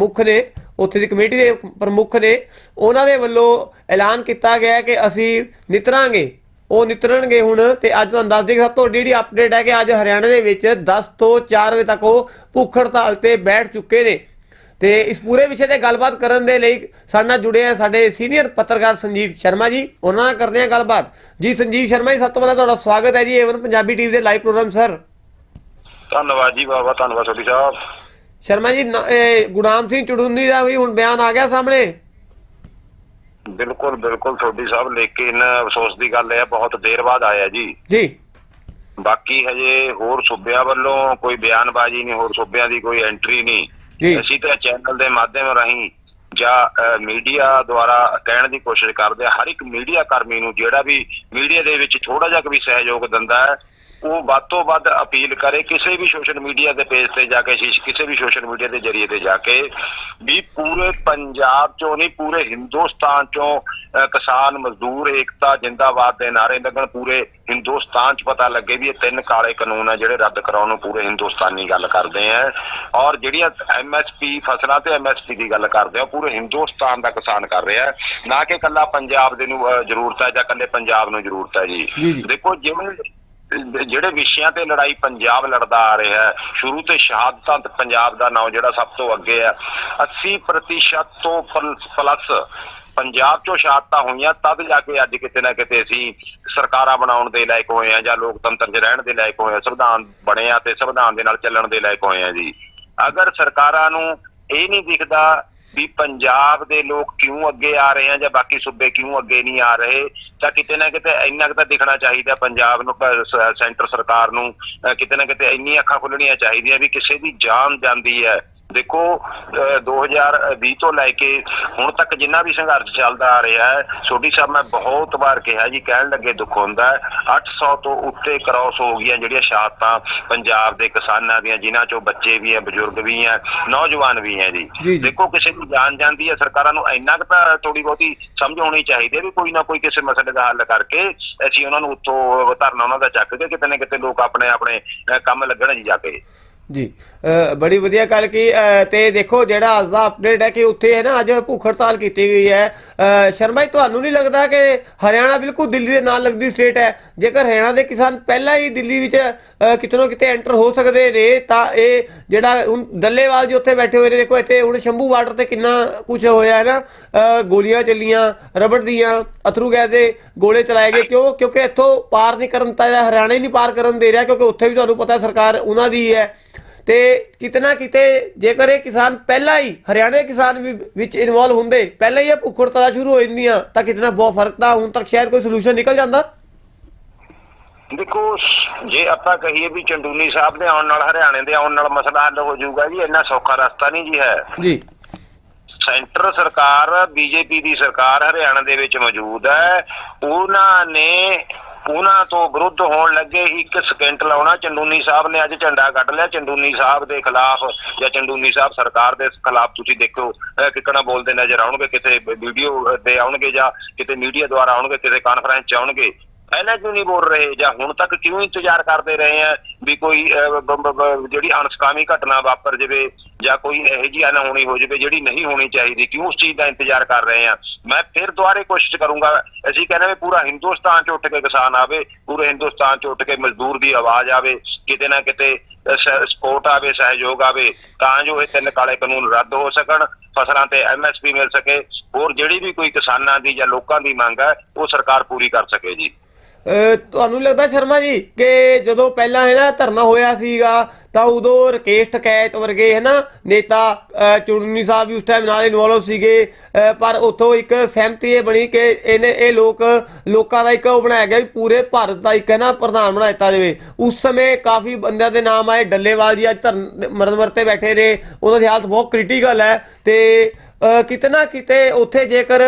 ਪ੍ਰਮੁੱਖ ਨੇ, ਉੱਥੇ ਦੀ ਕਮੇਟੀ ਦੇ ਪ੍ਰਮੁੱਖ ਨੇ, ਉਹਨਾਂ ਦੇ ਵੱਲੋਂ ਐਲਾਨ ਕੀਤਾ ਗਿਆ ਕਿ ਅਸੀਂ ਨਿਤਰਾਂਗੇ, ਉਹ ਨਿਤਰਨਗੇ ਹੁਣ ਤੇ ਅੱਜ ਤੁਹਾਨੂੰ ਦੱਸ ਦਈਏ ਸਭ ਤੋਂ ਜਿਹੜੀ ਅਪਡੇਟ ਹੈ ਕਿ ਅੱਜ ਹਰਿਆਣਾ ਦੇ ਵਿੱਚ 10 ਤੋਂ 4 ਵਜੇ ਤੱਕ ਉਹ ਭੁੱਖ ਹੜਤਾਲ ਤੇ ਬੈਠ ਚੁੱਕੇ ਨੇ। ਤੇ ਇਸ ਪੂਰੇ ਵਿਸ਼ੇ ਤੇ ਗੱਲਬਾਤ ਕਰਨ ਦੇ ਲਈ ਸਾਡੇ ਨਾਲ ਜੁੜੇ ਆ ਸਾਡੇ ਸੀਨੀਅਰ ਪੱਤਰਕਾਰ ਸੰਜੀਵ ਸ਼ਰਮਾ ਜੀ, ਉਹਨਾਂ ਨਾਲ ਕਰਦੇ ਆ ਗੱਲਬਾਤ। ਜੀ, ਸੰਜੀਵ ਸ਼ਰਮਾ ਜੀ, ਸਭ ਤੋਂ ਪਹਿਲਾਂ ਤੁਹਾਡਾ ਸਵਾਗਤ ਹੈ ਜੀ ਏਵਨ ਪੰਜਾਬੀ ਟੀਵੀ ਦੇ ਲਾਈਵ ਪ੍ਰੋਗਰਾਮ ਸਰ ਧੰਨਵਾਦ ਜੀ ਬਾਬਾ ਧੰਨਵਾਦ ਤੁਹਾਡੀ ਸਾਹਿਬ। ਸ਼ਰਮਾ ਜੀ ਗੁਰਨਾਮ ਸਿੰਘ ਚੜੂੰਦੀ ਦਾ ਵੀ ਹੁਣ ਬਿਆਨ ਆ ਗਿਆ ਸਾਹਮਣੇ। ਬਿਲਕੁਲ ਬਿਲਕੁਲ ਤੁਹਾਡੀ ਸਾਹਿਬ ਲੇਕਿਨ ਅਫਸੋਸ ਦੀ ਗੱਲ ਹੈ ਬਹੁਤ ਦੇਰ ਬਾਅਦ ਆਇਆ ਜੀ। ਜੀ। ਬਾਕੀ ਹਜੇ ਹੋਰ ਸੂਬਿਆਂ ਵੱਲੋਂ ਕੋਈ ਬਿਆਨਬਾਜ਼ੀ ਨਹੀਂ ਹੋਰ ਸੂਬਿਆਂ ਦੀ ਕੋਈ ਐਂਟਰੀ। ਨਹੀਂ। ਅਸੀਂ ਤਾਂ ਚੈਨਲ ਦੇ ਮਾਧਿਅਮ ਰਾਹੀਂ ਜਾਂ ਮੀਡੀਆ ਦੁਆਰਾ ਕਹਿਣ ਦੀ ਕੋਸ਼ਿਸ਼ ਕਰਦੇ ਹਰ ਇੱਕ ਮੀਡੀਆ ਕਰਮੀ ਨੂੰ ਜਿਹੜਾ ਵੀ ਮੀਡੀਆ ਦੇ ਵਿੱਚ ਥੋੜਾ ਜਿਹਾ ਵੀ ਸਹਿਯੋਗ ਦਿੰਦਾ ਹੈ ਉਹ ਵੱਧ ਤੋਂ ਵੱਧ ਅਪੀਲ ਕਰੇ ਕਿਸੇ ਵੀ ਸੋਸ਼ਲ ਮੀਡੀਆ ਦੇ ਪੇਜ ਤੇ ਜਾ ਕੇ ਸ਼ੀਸ਼ ਕਿਸੇ ਵੀ ਸੋਸ਼ਲ ਮੀਡੀਆ ਦੇ ਜਰੀਏ ਤੇ ਜਾ ਕੇ ਵੀ ਪੂਰੇ ਪੰਜਾਬ ਚੋਂ ਨਹੀਂ ਪੂਰੇ ਹਿੰਦੁਸਤਾਨ ਚੋਂ ਕਿਸਾਨ ਮਜ਼ਦੂਰ ਏਕਤਾ ਜਿੰਦਾਬਾਦ ਦੇ ਨਾਰੇ ਲੱਗਣ ਪੂਰੇ ਹਿੰਦੁਸਤਾਨ ਚ ਪਤਾ ਲੱਗੇ ਵੀ ਇਹ ਤਿੰਨ ਕਾਲੇ ਕਾਨੂੰਨ ਆ ਜਿਹੜੇ ਰੱਦ ਕਰਾਉਣ ਨੂੰ ਪੂਰੇ ਹਿੰਦੁਸਤਾਨੀ ਗੱਲ ਕਰਦੇ ਆ। ਔਰ ਜਿਹੜੀਆਂ ਐਮਐਸਪੀ ਫਸਲਾਂ ਤੇ ਐਮਐਸਪੀ ਦੀ ਗੱਲ ਕਰਦੇ ਆ ਪੂਰੇ ਹਿੰਦੁਸਤਾਨ ਦਾ ਕਿਸਾਨ ਕਰ ਰਿਹਾ ਨਾ ਕਿ ਕੱਲਾ ਪੰਜਾਬ ਦੇ ਨੂੰ ਜ਼ਰੂਰਤ ਹੈ ਜਾਂ ਕੱਲੇ ਪੰਜਾਬ ਨੂੰ ਜ਼ਰੂਰਤ ਹੈ। ਜੀ। ਦੇਖੋ ਜਿਵੇਂ ਜਿਹੜੇ ਵਿਸ਼ਿਆਂ ਤੇ ਲੜਾਈ ਪੰਜਾਬ ਲੜਦਾ ਆ ਰਿਹਾ ਹੈ, ਸ਼ੁਰੂ ਤੇ ਸ਼ਹਾਦਤਾਂ ਤੇ ਪੰਜਾਬ ਦਾ ਨਾਮ ਜਿਹੜਾ ਸਭ ਤੋਂ ਅੱਗੇ ਹੈ। 80% ਤੋਂ ਪਲੱਸ ਪੰਜਾਬ ਚੋਂ ਸ਼ਹਾਦਤਾਂ ਹੋਈਆਂ, ਤਦ ਜਾ ਕੇ ਅੱਜ ਕਿਤੇ ਨਾ ਕਿਤੇ ਅਸੀਂ ਸਰਕਾਰਾਂ ਬਣਾਉਣ ਦੇ ਲਾਇਕ ਹੋਏ ਆ ਜਾਂ ਲੋਕਤੰਤਰ 'ਚ ਰਹਿਣ ਦੇ ਲਾਇਕ ਹੋਏ ਆ ਸੰਵਿਧਾਨ ਬਣੇ ਆ ਤੇ ਸੰਵਿਧਾਨ ਦੇ ਨਾਲ ਚੱਲਣ ਦੇ ਲਾਇਕ ਹੋਏ ਆ ਜੀ। ਅਗਰ ਸਰਕਾਰਾਂ ਨੂੰ ਇਹ ਨਹੀਂ ਦਿਖਦਾ ਵੀ ਪੰਜਾਬ ਦੇ ਲੋਕ ਕਿਉਂ ਅੱਗੇ ਆ ਰਹੇ ਆ ਜਾਂ ਬਾਕੀ ਸੂਬੇ ਕਿਉਂ ਅੱਗੇ ਨਹੀਂ ਆ ਰਹੇ, ਤਾਂ ਕਿਤੇ ਨਾ ਕਿਤੇ ਇੰਨਾ ਕੁ ਤਾਂ ਦਿਖਣਾ ਚਾਹੀਦਾ ਪੰਜਾਬ ਨੂੰ ਸੈਂਟਰ ਸਰਕਾਰ ਨੂੰ ਕਿਤੇ ਨਾ ਕਿਤੇ ਇੰਨੀ ਅੱਖਾਂ ਖੁੱਲਣੀਆਂ ਚਾਹੀਦੀਆਂ ਵੀ ਕਿਸੇ ਦੀ ਜਾਨ ਜਾਂਦੀ ਹੈ। ਦੇਖੋ ਅਹ 2020 ਤੋਂ ਲੈ ਕੇ ਹੁਣ ਤੱਕ ਜਿੰਨਾ ਵੀ ਸੰਘਰਸ਼ ਚੱਲਦਾ ਆ ਰਿਹਾ ਹੈ ਛੋਟੀ ਸਾਹਿਬ ਮੈਂ ਬਹੁਤ ਵਾਰ ਕਿਹਾ ਜੀ ਕਹਿਣ ਲੱਗੇ ਦੁੱਖ ਹੁੰਦਾ ਹੈ 800 ਤੋਂ ਉੱਤੇ ਕ੍ਰਾਸ ਹੋ ਗਈਆਂ ਜਿਹੜੀਆਂ ਸ਼ਹਾਦਤਾਂ ਪੰਜਾਬ ਦੇ ਕਿਸਾਨਾਂ ਦੀਆਂ ਜਿਨ੍ਹਾਂ ਚੋਂ ਬੱਚੇ ਵੀ ਹੈ ਬਜ਼ੁਰਗ ਵੀ ਹੈ ਨੌਜਵਾਨ ਵੀ ਹੈ ਜੀ। ਦੇਖੋ ਕਿਸੇ ਦੀ ਜਾਨ ਜਾਂਦੀ ਹੈ ਸਰਕਾਰਾਂ ਨੂੰ ਇੰਨਾ ਕੁ ਤਾਂ ਥੋੜੀ ਬਹੁਤੀ ਸਮਝ ਹੋਣੀ ਚਾਹੀਦੀ ਹੈ ਵੀ ਕੋਈ ਨਾ ਕੋਈ ਕਿਸੇ ਮਸਲੇ ਦਾ ਹੱਲ ਕਰਕੇ ਅਸੀਂ ਉਹਨਾਂ ਨੂੰ ਉੱਥੋਂ ਧਰਨਾ ਉਹਨਾਂ ਦਾ ਚੱਕ ਕੇ ਕਿਤੇ ਨਾ ਕਿਤੇ ਲੋਕ ਆਪਣੇ ਆਪਣੇ ਕੰਮ ਲੱਗਣ ਜੀ ਜਾ ਕੇ ਜੀ। ਬੜੀ ਵਧੀਆ ਗੱਲ ਕੀ ਅ, ਤੇ ਦੇਖੋ ਜਿਹੜਾ ਅੱਜ ਦਾ ਅਪਡੇਟ ਹੈ ਕਿ ਉੱਥੇ ਹੈ ਨਾ ਅੱਜ ਭੁੱਖ ਹੜਤਾਲ ਕੀਤੀ ਗਈ ਹੈ। ਸ਼ਰਮਾ ਜੀ ਤੁਹਾਨੂੰ ਨਹੀਂ ਲੱਗਦਾ ਕਿ ਹਰਿਆਣਾ ਬਿਲਕੁਲ ਦਿੱਲੀ ਦੇ ਨਾਲ ਲੱਗਦੀ ਸਟੇਟ ਹੈ? ਜੇਕਰ ਹਰਿਆਣਾ ਦੇ ਕਿਸਾਨ ਪਹਿਲਾਂ ਹੀ ਦਿੱਲੀ ਵਿੱਚ ਅ, ਕਿਤੇ ਨਾ ਕਿਤੇ ਐਂਟਰ ਹੋ ਸਕਦੇ ਨੇ ਤਾਂ ਇਹ ਜਿਹੜਾ ਹੁਣ ਡੱਲੇਵਾਲ ਜੀ ਉੱਥੇ ਬੈਠੇ ਹੋਏ ਨੇ ਦੇਖੋ ਇੱਥੇ ਹੁਣ ਸ਼ੰਭੂ ਬਾਰਡਰ ਤੇ ਕਿੰਨਾ ਕੁਝ ਹੋਇਆ ਹੈ ਨਾ। ਗੋਲੀਆਂ ਚੱਲੀਆਂ ਰਬੜ ਦੀਆਂ ਅਥਰੂ ਗੈਸ ਦੇ ਗੋਲੇ ਚਲਾਏ ਗਏ। ਕਿਉਂ? ਕਿਉਂਕਿ ਇੱਥੋਂ ਪਾਰ ਨਹੀਂ ਕਰਨ ਤਾਂ ਜਿਹੜਾ ਹਰਿਆਣਾ ਹੀ ਨਹੀਂ ਪਾਰ ਕਰਨ ਦੇ ਰਿਹਾ ਕਿਉਂਕਿ ਉੱਥੇ ਵੀ ਤੁਹਾਨੂੰ ਪਤਾ ਸਰਕਾਰ ਉਹਨਾਂ ਦੀ ਹੈ। ਤੇ ਕਿਤੇ ਨਾ ਕਿਤੇ ਜੇਕਰ ਇਹ ਕਿਸਾਨ ਪਹਿਲਾਂ ਹੀ ਹਰਿਆਣਾ ਕਿਸਾਨ ਵਿੱਚ ਇਨਵੋਲਵ ਹੁੰਦੇ ਪਹਿਲਾਂ ਹੀ ਇਹ ਭੁੱਖ ਹੜਤਾਲਾਂ ਸ਼ੁਰੂ ਹੋ ਜਾਂਦੀਆਂ ਤਾਂ ਕਿਤੇ ਨਾ ਬਹੁਤ ਫ਼ਰਕ ਤਾਂ ਹੁਣ ਤੱਕ ਸ਼ਾਇਦ ਕੋਈ ਸੋਲੂਸ਼ਨ ਨਿਕਲ ਜਾਂਦਾ? ਦੇਖੋ ਜੇ ਆਪਾਂ ਕਹੀਏ ਵੀ ਚੰਡੂਨੀ ਸਾਹਿਬ ਦੇ ਆਉਣ ਨਾਲ ਹਰਿਆਣੇ ਦੇ ਆਉਣ ਨਾਲ ਮਸਲਾ ਹੱਲ ਹੋ ਜਾਊਗਾ ਜੀ ਇੰਨਾ ਸੌਖਾ ਰਸਤਾ ਨਹੀਂ ਜੀ ਹੈ। ਜੀ। ਸੈਂਟਰ ਸਰਕਾਰ ਬੀਜੇਪੀ ਦੀ ਸਰਕਾਰ ਹਰਿਆਣਾ ਦੇ ਵਿੱਚ ਮੌਜੂਦ ਹੈ। ਉਹਨਾਂ ਨੇ ਉਹਨਾਂ ਤੋਂ ਵਿਰੁੱਧ ਹੋਣ ਲੱਗੇ ਇੱਕ ਸਕਿੰਟ ਲਾਉਣਾ। ਚੰਡੂਨੀ ਸਾਹਿਬ ਨੇ ਅੱਜ ਝੰਡਾ ਕੱਢ ਲਿਆ। ਚੰਡੂਨੀ ਸਾਹਿਬ ਦੇ ਖਿਲਾਫ ਜਾਂ ਚੰਡੂਨੀ ਸਾਹਿਬ ਸਰਕਾਰ ਦੇ ਖਿਲਾਫ ਤੁਸੀਂ ਦੇਖੋ ਅਹ ਕਿੱਕਣਾ ਬੋਲਦੇ ਨਜ਼ਰ ਆਉਣਗੇ। ਕਿਤੇ ਵੀਡੀਓ ਤੇ ਆਉਣਗੇ ਜਾਂ ਕਿਤੇ ਮੀਡੀਆ ਦੁਆਰਾ ਆਉਣਗੇ, ਕਿਤੇ ਕਾਨਫਰੰਸ 'ਚ ਆਉਣਗੇ। ਪਹਿਲਾਂ ਕਿਉਂ ਨਹੀਂ ਬੋਲ ਰਹੇ? ਜਾਂ ਹੁਣ ਤੱਕ ਕਿਉਂ ਇੰਤਜ਼ਾਰ ਕਰਦੇ ਰਹੇ ਆ? ਵੀ ਕੋਈ ਜਿਹੜੀ ਅਣਸਕਾਮੀ ਘਟਨਾ ਵਾਪਰ ਜਾਵੇ ਜਾਂ ਕੋਈ ਇਹੋ ਜਿਹੀ ਅਨਹੋਣੀ ਹੋ ਜਾਵੇ ਜਿਹੜੀ ਨਹੀਂ ਹੋਣੀ ਚਾਹੀਦੀ, ਕਿਉਂ ਉਸ ਚੀਜ਼ ਦਾ ਇੰਤਜ਼ਾਰ ਕਰ ਰਹੇ ਆ ਮੈਂ ਫਿਰ ਦੁਬਾਰੇ ਕੋਸ਼ਿਸ਼ ਕਰੂੰਗਾ, ਅਸੀਂ ਕਹਿੰਦੇ ਵੀ ਪੂਰਾ ਹਿੰਦੁਸਤਾਨ ਚ ਉੱਠ ਕੇ ਕਿਸਾਨ ਆਵੇ, ਪੂਰੇ ਹਿੰਦੁਸਤਾਨ ਚ ਉੱਠ ਕੇ ਮਜ਼ਦੂਰ ਦੀ ਆਵਾਜ਼ ਆਵੇ, ਕਿਤੇ ਨਾ ਕਿਤੇ ਸਪੋਰਟ ਆਵੇ, ਸਹਿਯੋਗ ਆਵੇ, ਤਾਂ ਜੋ ਇਹ ਤਿੰਨ ਕਾਲੇ ਕਾਨੂੰਨ ਰੱਦ ਹੋ ਸਕਣ, ਫਸਲਾਂ ਤੇ ਐਮਐਸਪੀ ਮਿਲ ਸਕੇ, ਹੋਰ ਜਿਹੜੀ ਵੀ ਕੋਈ ਕਿਸਾਨਾਂ ਦੀ ਜਾਂ ਲੋਕਾਂ ਦੀ ਮੰਗ ਹੈ, ਉਹ ਸਰਕਾਰ ਪੂਰੀ ਕਰ ਸਕੇ ਜੀ। ਤੁਹਾਨੂੰ ਲੱਗਦਾ ਸ਼ਰਮਾ ਜੀ ਕਿ ਜਦੋਂ ਪਹਿਲਾਂ ਹੈ ਨਾ ਧਰਨਾ ਹੋਇਆ ਸੀਗਾ, ਤਾਂ ਉਦੋਂ ਰਕੇਸ਼ ਟਕੈਤ ਵਰਗੇ ਹੈ ਨਾ ਨੇਤਾ, ਅਹ ਚੁੜਨੀ ਸਾਹਿਬ ਵੀ ਉਸ ਟਾਈਮ ਨਾਲ ਇਨਵੋਲਵ ਸੀਗੇ। ਪਰ ਉੱਥੋਂ ਇੱਕ ਸਹਿਮਤੀ ਇਹ ਬਣੀ ਕਿ ਇਹਨੇ, ਇਹ ਲੋਕ, ਲੋਕਾਂ ਦਾ ਇੱਕ ਉਹ ਬਣਾਇਆ ਗਿਆ ਵੀ ਪੂਰੇ ਭਾਰਤ ਦਾ ਇੱਕ ਹੈ ਨਾ ਪ੍ਰਧਾਨ ਬਣਾ ਦਿੱਤਾ ਜਾਵੇ। ਉਸ ਸਮੇਂ ਕਾਫੀ ਬੰਦਿਆਂ ਦੇ ਨਾਮ ਆਏ, ਡੱਲੇਵਾਲ ਜੀ ਅੱਜ ਧਰਨ ਮਰਨ ਵਰਤੇ ਬੈਠੇ ਨੇ। ਉਹਨਾਂ ਦੀ ਹਾਲਤ ਬਹੁਤ ਕ੍ਰਿਟੀਕਲ ਹੈ ਤੇ ਕਿਤੇ ਨਾ ਕਿਤੇ ਉੱਥੇ ਜੇਕਰ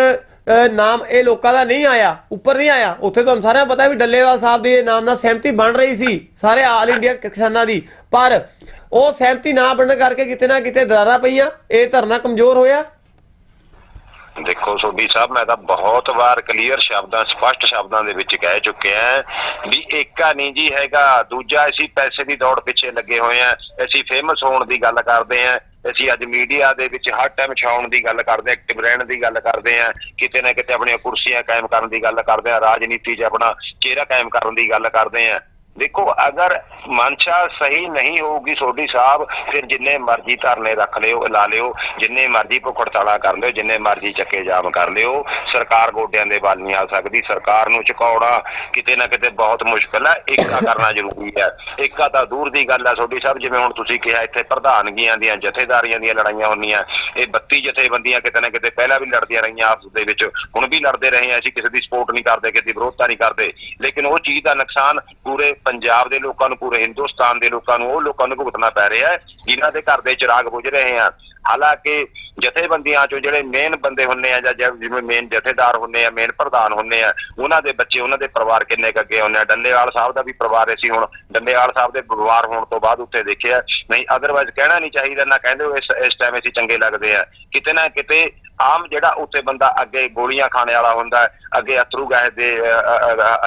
ਨਾਮ ਇਹ ਲੋਕਾਂ ਦਾ ਨਹੀਂ ਆਇਆ, ਉੱਪਰ ਨਹੀਂ ਆਇਆ। ਉੱਥੇ ਤੁਹਾਨੂੰ ਸਾਰਿਆਂ ਪਤਾ ਵੀ ਡੱਲੇਵਾਲ ਸਾਹਿਬ ਦੇ ਨਾਮ ਨਾਲ ਸਹਿਮਤੀ ਬਣ ਰਹੀ ਸੀ, ਸਾਰੇ ਆਲ ਇੰਡੀਆ ਕਿਸਾਨਾਂ ਦੀ। ਪਰ ਉਹ ਸਹਿਮਤੀ ਨਾ ਬਣਨ ਕਰਕੇ ਕਿਤੇ ਨਾ ਕਿਤੇ ਦਰਾਰਾਂ ਪਈਆਂ, ਇਹ ਧਰਨਾ ਕਮਜ਼ੋਰ ਹੋਇਆ। ਦੇਖੋ, ਸੋਢੀ ਸਾਹਿਬ, ਮੈਂ ਤਾਂ ਬਹੁਤ ਵਾਰ ਕਲੀਅਰ ਸ਼ਬਦਾਂ, ਸਪਸ਼ਟ ਸ਼ਬਦਾਂ ਦੇ ਵਿੱਚ ਕਹਿ ਚੁੱਕਿਆ ਵੀ ਏਕਾ ਨਹੀਂ ਜੀ ਹੈਗਾ, ਦੂਜਾ ਅਸੀਂ ਪੈਸੇ ਦੀ ਦੌੜ ਪਿੱਛੇ ਲੱਗੇ ਹੋਏ ਆ ਅਸੀਂ ਫੇਮਸ ਹੋਣ ਦੀ ਗੱਲ ਕਰਦੇ ਆ ਅਸੀਂ ਅੱਜ ਮੀਡੀਆ ਦੇ ਵਿੱਚ ਹਰ ਟਾਈਮ ਛਾਉਣ ਦੀ ਗੱਲ ਕਰਦੇ ਹਾਂ ਐਕਟਿਵ ਰਹਿਣ ਦੀ ਗੱਲ ਕਰਦੇ ਹਾਂ, ਕਿਤੇ ਨਾ ਕਿਤੇ ਆਪਣੀਆਂ ਕੁਰਸੀਆਂ ਕਾਇਮ ਕਰਨ ਦੀ ਗੱਲ ਕਰਦੇ ਹਾਂ, ਰਾਜਨੀਤੀ 'ਚ ਆਪਣਾ ਚਿਹਰਾ ਕਾਇਮ ਕਰਨ ਦੀ ਗੱਲ ਕਰਦੇ ਹਾਂ। ਦੇਖੋ, ਅਗਰ ਮਨਸ਼ਾ ਸਹੀ ਨਹੀਂ ਹੋਊਗੀ ਸੋਢੀ ਸਾਹਿਬ, ਫਿਰ ਜਿੰਨੇ ਮਰਜ਼ੀ ਧਰਨੇ ਰੱਖ ਲਿਓ, ਲਾ ਲਿਓ, ਜਿੰਨੇ ਮਰਜ਼ੀ ਭੁੱਖ ਹੜਤਾਲਾਂ ਕਰ ਲਿਓ, ਜਿੰਨੇ ਮਰਜ਼ੀ ਚੱਕੇ ਜਾਮ ਕਰ ਲਿਓ, ਸਰਕਾਰ ਗੋਡਿਆਂ ਦੇ ਵੱਲ ਨਹੀਂ ਆ ਸਕਦੀ, ਸਰਕਾਰ ਨੂੰ ਝੁਕਾਉਣਾ ਕਿਤੇ ਨਾ ਕਿਤੇ ਬਹੁਤ ਮੁਸ਼ਕਲ ਹੈ ਏਕਾ ਕਰਨਾ ਜ਼ਰੂਰੀ ਹੈ। ਏਕਾ ਤਾਂ ਦੂਰ ਦੀ ਗੱਲ ਹੈ, ਸੋਢੀ ਸਾਹਿਬ, ਜਿਵੇਂ ਹੁਣ ਤੁਸੀਂ ਕਿਹਾ, ਇੱਥੇ ਪ੍ਰਧਾਨਗੀਆਂ ਦੀਆਂ, ਜਥੇਦਾਰੀਆਂ ਦੀਆਂ ਲੜਾਈਆਂ ਹੁੰਦੀਆਂ, ਇਹ 32 ਜਥੇਬੰਦੀਆਂ ਕਿਤੇ ਨਾ ਕਿਤੇ ਪਹਿਲਾਂ ਵੀ ਲੜਦੀਆਂ ਰਹੀਆਂ ਆਪਸ ਦੇ ਵਿੱਚ, ਹੁਣ ਵੀ ਲੜਦੇ ਰਹੇ ਹਾਂ ਅਸੀਂ ਕਿਸੇ ਦੀ ਸਪੋਰਟ ਨਹੀਂ ਕਰਦੇ, ਕਿਸੇ ਦੀ ਵਿਰੋਧਤਾ ਨਹੀਂ ਕਰਦੇ, ਲੇਕਿਨ ਉਹ ਚੀਜ਼ ਦਾ ਨੁਕਸਾਨ ਪੂਰੇ ਪੰਜਾਬ ਦੇ ਲੋਕਾਂ ਨੂੰ, ਪੂਰੇ ਹਿੰਦੁਸਤਾਨ ਦੇ ਲੋਕਾਂ ਨੂੰ, ਉਹ ਲੋਕਾਂ ਨੂੰ ਭੁਗਤਣਾ ਪੈ ਰਿਹਾ ਹੈ, ਜਿਨ੍ਹਾਂ ਦੇ ਘਰ ਦੇ ਚਿਰਾਗ ਬੁਝ ਰਹੇ ਆ ਹਾਲਾਂਕਿ ਜਥੇਬੰਦੀਆਂ ਚੋਂ ਜਿਹੜੇ ਮੇਨ ਬੰਦੇ ਹੁੰਨੇ ਆ ਜਾਂ ਜਿਵੇਂ- ਮੇਨ ਜਥੇਦਾਰ ਹੁੰਨੇ ਆ ਮੇਨ ਪ੍ਰਧਾਨ ਹੁੰਨੇ ਆ ਉਹਨਾਂ ਦੇ ਬੱਚੇ ਉਹਨਾਂ ਦੇ ਪਰਿਵਾਰ ਕਿੰਨੇ ਕੁ ਅੱਗੇ ਹੁੰਨੇ ਆ? ਡੰਡੇਵਾਲ ਸਾਹਿਬ ਦਾ ਵੀ ਪਰਿਵਾਰ ਅਸੀਂ ਹੁਣ। ਡੰਡੇਵਾਲ ਸਾਹਿਬ ਦੇ ਪਰਿਵਾਰ ਹੋਣ ਤੋਂ ਬਾਅਦ ਉੱਥੇ ਦੇਖਿਆ। ਨਹੀਂ ਅਦਰਵਾਇਜ਼ ਕਹਿਣਾ ਨਹੀਂ ਚਾਹੀਦਾ ਨਾ ਕਹਿੰਦੇ ਹੋ ਇਸ ਇਸ ਟਾਈਮ ਅਸੀਂ ਚੰਗੇ ਲੱਗਦੇ ਆ। ਕਿਤੇ ਨਾ ਕਿਤੇ ਆਮ ਜਿਹੜਾ ਉੱਥੇ ਬੰਦਾ ਅੱਗੇ ਗੋਲੀਆਂ ਖਾਣੇ ਵਾਲਾ ਹੁੰਦਾ ਅੱਗੇ ਅਥਰੂ ਗੈਸ ਦੇ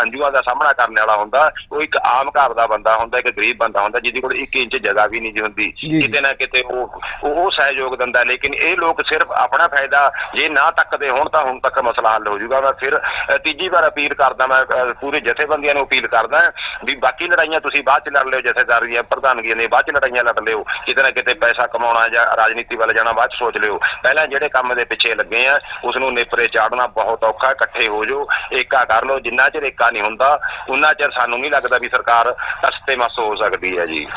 ਅੰਜੂਆਂ ਦਾ ਸਾਹਮਣਾ ਕਰਨ ਵਾਲਾ ਹੁੰਦਾ ਉਹ ਇੱਕ ਆਮ ਘਰ ਦਾ ਬੰਦਾ ਹੁੰਦਾ ਇੱਕ ਗਰੀਬ ਬੰਦਾ ਹੁੰਦਾ ਜਿਹਦੇ ਕੋਲ 1 ਇੰਚ ਜਗ੍ਹਾ ਵੀ ਨਹੀਂ ਜੀ ਹੁੰਦੀ। ਕਿਤੇ ਨਾ ਕਿਤੇ ਉਹ ਉਹ ਉਹ ਸਹਿਯੋਗ ਦਿੰਦਾ ਲੇਕਿਨ ਇਹ ਲੋਕ ਸਿਰਫ ਆਪਣਾ ਫਾਇਦਾ ਜੇ ਨਾ ਤੱਕਦੇ ਹੋਣ ਤਾਂ ਹੁਣ ਤੱਕ ਮਸਲਾ ਹੱਲ ਹੋ ਜਾਊਗਾ। ਮੈਂ ਫਿਰ ਤੀਜੀ ਵਾਰ ਅਪੀਲ ਕਰਦਾ ਮੈਂ ਪੂਰੇ ਜਥੇਬੰਦੀਆਂ ਨੂੰ ਅਪੀਲ ਕਰਦਾ ਵੀ ਬਾਕੀ ਲੜਾਈਆਂ ਤੁਸੀਂ ਬਾਅਦ ਚ ਲੜ ਲਿਓ ਜਥੇਦਾਰੀ ਦੀਆਂ ਪ੍ਰਧਾਨਗੀਆਂ ਨੇ ਬਾਅਦ ਚ ਲੜਾਈਆਂ ਲੜ ਲਿਓ। ਕਿਤੇ ਨਾ ਕਿਤੇ ਪੈਸਾ ਕਮਾਉਣਾ ਜਾਂ ਰਾਜਨੀਤੀ ਵੱਲ ਜਾਣਾ ਬਾਅਦ ਚ ਸੋਚ ਲਿਓ। ਪਹਿਲਾਂ ਜਿਹੜੇ ਕੰਮ ਦੇ ਪਿੱਛੇ ਲੱਗੇ ਆ, ਉਸ ਨੂੰ ਨੇਪਰੇ ਚਾੜਨਾ ਬਹੁਤ ਔਖਾ, ਇਕੱਠੇ ਹੋ ਜਾਓ, ਏਕਾ ਕਰ ਲਓ। ਜਿੰਨਾ ਚਿਰ ਏਕਾ ਨਹੀਂ ਹੁੰਦਾ ਉਹਨਾਂ ਚਿਰ ਸਾਨੂੰ ਨਹੀਂ ਲੱਗਦਾ ਵੀ ਸਰਕਾਰ ਅਸਤੇ ਮਸ ਹੋ ਸਕਦੀ ਹੈ ਜੀ।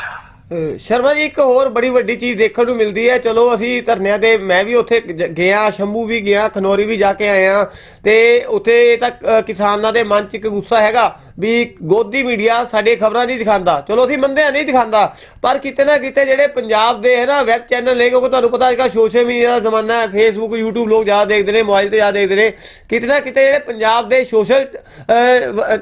ਸ਼ਰਮਾ ਜੀ, ਇੱਕ ਹੋਰ ਬੜੀ ਵੱਡੀ ਚੀਜ਼ ਦੇਖਣ ਨੂੰ ਮਿਲਦੀ ਹੈ। ਚਲੋ, ਅਸੀਂ ਧਰਨਿਆਂ ਦੇ ਮੈਂ ਵੀ ਉੱਥੇ ਜ- ਗਿਆ, ਸ਼ੰਭੂ ਵੀ ਗਿਆ, ਖਨੌਰੀ ਵੀ ਜਾ ਕੇ ਆਇਆ। ਆ ਤੇ ਉੱਥੇ ਤਾਂ ਕਿਸਾਨਾਂ ਦੇ ਮਨ 'ਚ ਇੱਕ ਗੁੱਸਾ ਹੈਗਾ ਵੀ ਗੋਦੀ ਮੀਡੀਆ ਸਾਡੇ ਖਬਰਾਂ ਨਹੀਂ ਦਿਖਾਉਂਦਾ। ਚਲੋ, ਅਸੀਂ ਮੰਨਦੇ ਆ ਨਹੀਂ ਦਿਖਾਉਂਦਾ। ਪਰ ਕਿਤੇ ਨਾ ਕਿਤੇ ਜਿਹੜੇ ਪੰਜਾਬ ਦੇ ਹੈ ਨਾ ਵੈਬ ਚੈਨਲ ਨੇ, ਕਿਉਂਕਿ ਤੁਹਾਨੂੰ ਪਤਾ ਅੱਜਕੱਲ੍ਹ ਸੋਸ਼ਲ ਮੀਡੀਆ ਦਾ ਜ਼ਮਾਨਾ ਹੈ ਫੇਸਬੁੱਕ YouTube ਲੋਕ ਜ਼ਿਆਦਾ ਦੇਖਦੇ ਨੇ ਮੋਬਾਈਲ ਤੇ ਜ਼ਿਆਦਾ ਦੇਖਦੇ ਨੇ। ਕਿਤੇ ਨਾ ਕਿਤੇ ਜਿਹੜੇ ਪੰਜਾਬ ਦੇ ਸੋਸ਼ਲ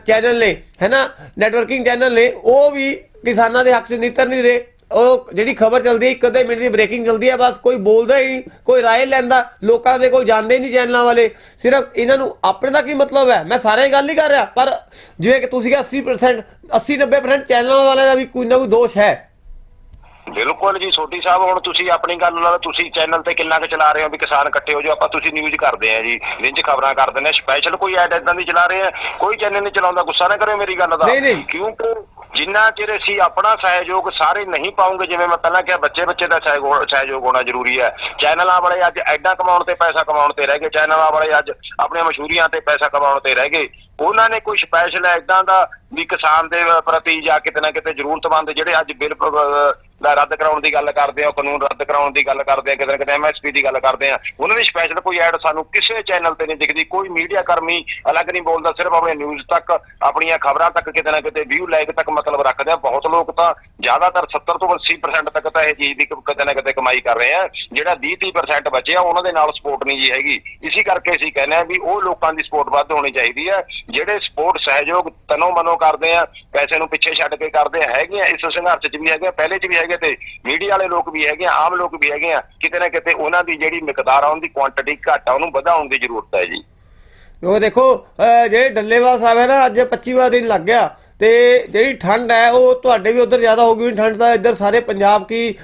ਚੈਨਲ ਨੇ, ਹੈ ਨਾ ਨੈਟਵਰਕਿੰਗ ਚੈਨਲ ਨੇ, ਉਹ ਵੀ ਕਿਸਾਨਾਂ ਦੇ ਹੱਕ 'ਚ ਨਿੱਤਰ ਨਹੀਂ ਰਹੇ। ਉਹ ਜਿਹੜੀ ਖਬਰ ਚੱਲਦੀ ਹੈ ਇੱਕ ਅੱਧੇ ਮਿੰਟ ਦੀ ਬ੍ਰੇਕਿੰਗ ਚੱਲਦੀ ਹੈ ਬਸ ਕੋਈ ਬੋਲਦਾ ਹੀ ਨਹੀਂ ਕੋਈ ਰਾਏ ਲੈਂਦਾ ਲੋਕਾਂ ਦੇ ਕੋਲ ਜਾਂਦੇ ਨਹੀਂ ਚੈਨਲਾਂ ਵਾਲੇ। ਸਿਰਫ ਇਹਨਾਂ ਨੂੰ ਆਪਣੇ ਦਾ ਕੀ ਮਤਲਬ ਹੈ? ਮੈਂ ਸਾਰਿਆਂ ਦੀ ਗੱਲ ਨਹੀਂ ਕਰ ਰਿਹਾ ਪਰ ਜਿਵੇਂ ਕਿ ਤੁਸੀਂ ਕਿਹਾ 80% 80 90% ਚੈਨਲਾਂ ਵਾਲਿਆਂ ਦਾ ਵੀ ਕੋਈ ਨਾ ਕੋਈ ਦੋਸ਼ ਹੈ। ਬਿਲਕੁਲ ਜੀ ਸੋਢੀ ਸਾਹਿਬ ਹੁਣ ਤੁਸੀਂ ਆਪਣੀ ਗੱਲ ਨਾਲ ਤੁਸੀਂ ਚੈਨਲ ਤੇ ਕਿੰਨਾ ਕੁ ਚਲਾ ਰਹੇ ਹੋ ਵੀ ਕਿਸਾਨ ਇਕੱਠੇ ਹੋ ਜਾਓ ਆਪਾਂ ਤੁਸੀਂ ਨਿਊਜ਼ ਕਰਦੇ ਆ ਜੀ ਵਿੰਜ ਖਬਰਾਂ ਕਰ ਦਿੰਦੇ ਆ ਸਪੈਸ਼ਲ ਕੋਈ ਐਡ ਇਦਾਂ ਦੀ ਚਲਾ ਰਹੇ ਆ? ਕੋਈ ਚੈਨਲ ਨਹੀਂ ਚਲਾਉਂਦਾ ਗੁੱਸਾ ਨਾ ਕਰਿਓ ਮੇਰੀ ਗੱਲ ਦਾ। ਨਹੀਂ, ਨਹੀਂ। ਕਿਉਂਕਿ ਜਿੰਨਾ ਚਿਰ ਅਸੀਂ ਆਪਣਾ ਸਹਿਯੋਗ ਸਾਰੇ ਨਹੀਂ ਪਾਉਂਗੇ, ਜਿਵੇਂ ਮੈਂ ਪਹਿਲਾਂ ਕਿਹਾ, ਬੱਚੇ ਬੱਚੇ ਦਾ ਸਹਿਯੋਗ ਸਹਿਯੋਗ ਹੋਣਾ ਜ਼ਰੂਰੀ ਹੈ। ਚੈਨਲਾਂ ਵਾਲੇ ਅੱਜ ਐਡਾਂ ਕਮਾਉਣ ਤੇ ਪੈਸਾ ਕਮਾਉਣ ਤੇ ਰਹਿ ਗਏ, ਚੈਨਲਾਂ ਵਾਲੇ ਅੱਜ ਆਪਣੀਆਂ ਮਸ਼ਹੂਰੀਆਂ ਤੇ ਪੈਸਾ ਕਮਾਉਣ ਤੇ ਰਹਿ ਗਏ। ਉਹਨਾਂ ਨੇ ਕੋਈ ਸਪੈਸ਼ਲ ਐਦਾਂ ਦਾ ਵੀ ਕਿਸਾਨ ਦੇ ਪ੍ਰਤੀ ਜਾਂ ਕਿਤੇ ਨਾ ਕਿਤੇ ਜ਼ਰੂਰਤਮੰਦ ਜਿਹੜੇ ਅੱਜ ਬਿੱਲ ਦਾ ਰੱਦ ਕਰਾਉਣ ਦੀ ਗੱਲ ਕਰਦੇ ਆ, ਕਾਨੂੰਨ ਰੱਦ ਕਰਾਉਣ ਦੀ ਗੱਲ ਕਰਦੇ ਆ, ਕਿਤੇ ਨਾ ਕਿਤੇ ਐਮਐਸਪੀ ਦੀ ਗੱਲ ਕਰਦੇ ਆ, ਉਹਨਾਂ ਦੀ ਸਪੈਸ਼ਲ ਕੋਈ ਐਡ ਸਾਨੂੰ ਕਿਸੇ ਚੈਨਲ ਤੇ ਨਹੀਂ ਦਿਖਦੀ, ਕੋਈ ਮੀਡੀਆ ਕਰਮੀ ਅਲੱਗ ਨਹੀਂ ਬੋਲਦਾ, ਸਿਰਫ ਆਪਣੇ ਨਿਊਜ਼ ਤੱਕ, ਆਪਣੀਆਂ ਖਬਰਾਂ ਤੱਕ ਕਿਤੇ ਨਾ ਕਿਤੇ ਵਿਊ ਲਾਈਕ ਤੱਕ ਮਤਲਬ ਰੱਖਦੇ ਆ। ਬਹੁਤ ਲੋਕ ਤਾਂ ਜ਼ਿਆਦਾਤਰ 70 ਤੋਂ 80% ਤੱਕ ਤਾਂ ਇਹ ਚੀਜ਼ ਦੀ ਕਿਤੇ ਨਾ ਕਿਤੇ ਕਮਾਈ ਕਰ ਰਹੇ ਆ, ਜਿਹੜਾ 20-30% ਬਚਿਆ, ਉਹਨਾਂ ਦੇ ਨਾਲ ਸਪੋਰਟ ਨਹੀਂ ਜੀ ਹੈਗੀ। ਇਸੇ ਕਰਕੇ ਅਸੀਂ ਕਹਿੰਦੇ ਆ ਵੀ ਉਹ ਲੋਕਾਂ ਦੀ ਸਪੋਰਟ ਵੱਧ ਹੋਣੀ ਚਾਹੀਦੀ ਹੈ। ਜਿਹੜੇ ਸਪੋਰਟ ਸਹਿਯੋਗ ਤਨੋ ਮਨੋ ਕਰਦੇ ਆ ਪੈਸੇ ਨੂੰ ਪਿੱਛੇ ਛੱਡ ਕੇ ਕਰਦੇ ਆ ਹੈਗੀਆਂ ਇਸ ਸੰਘਰਸ਼ 'ਚ ਵੀ ਹੈਗੇ ਆ, ਪਹਿਲੇ 'ਚ ਵੀ ਹੈਗੇ ਤੇ ਮੀਡੀਆ ਵਾਲੇ ਲੋਕ ਵੀ ਹੈਗੇ ਆ ਆਮ ਲੋਕ ਵੀ ਹੈਗੇ ਆ ਕਿਤੇ ਨਾ ਕਿਤੇ ਉਹਨਾਂ ਦੀ ਜਿਹੜੀ ਮਿਕਦਾਰ ਆ ਉਹਦੀ ਕੁਆਂਟੀਟੀ ਘੱਟ ਆ ਉਹਨੂੰ ਵਧਾਉਣ ਦੀ ਜ਼ਰੂਰਤ ਹੈ ਜੀ। ਉਹ ਦੇਖੋ ਅਹ ਜਿਹੜੇ ਡੱਲੇਵਾਲ ਸਾਹਿਬ ਹੈ ਨਾ ਅੱਜ 25ਵਾਂ ਦਿਨ ਲੱਗ ਗਿਆ। ਤੇ ਜਿਹੜੀ ਠੰਡ ਹੈ, ਉਹ ਤੁਹਾਡੇ ਵੀ ਉਧਰ ਜ਼ਿਆਦਾ ਹੋ ਗਈ ਠੰਡ ਦਾ ਇੱਧਰ ਸਾਰੇ ਪੰਜਾਬ ਕੀ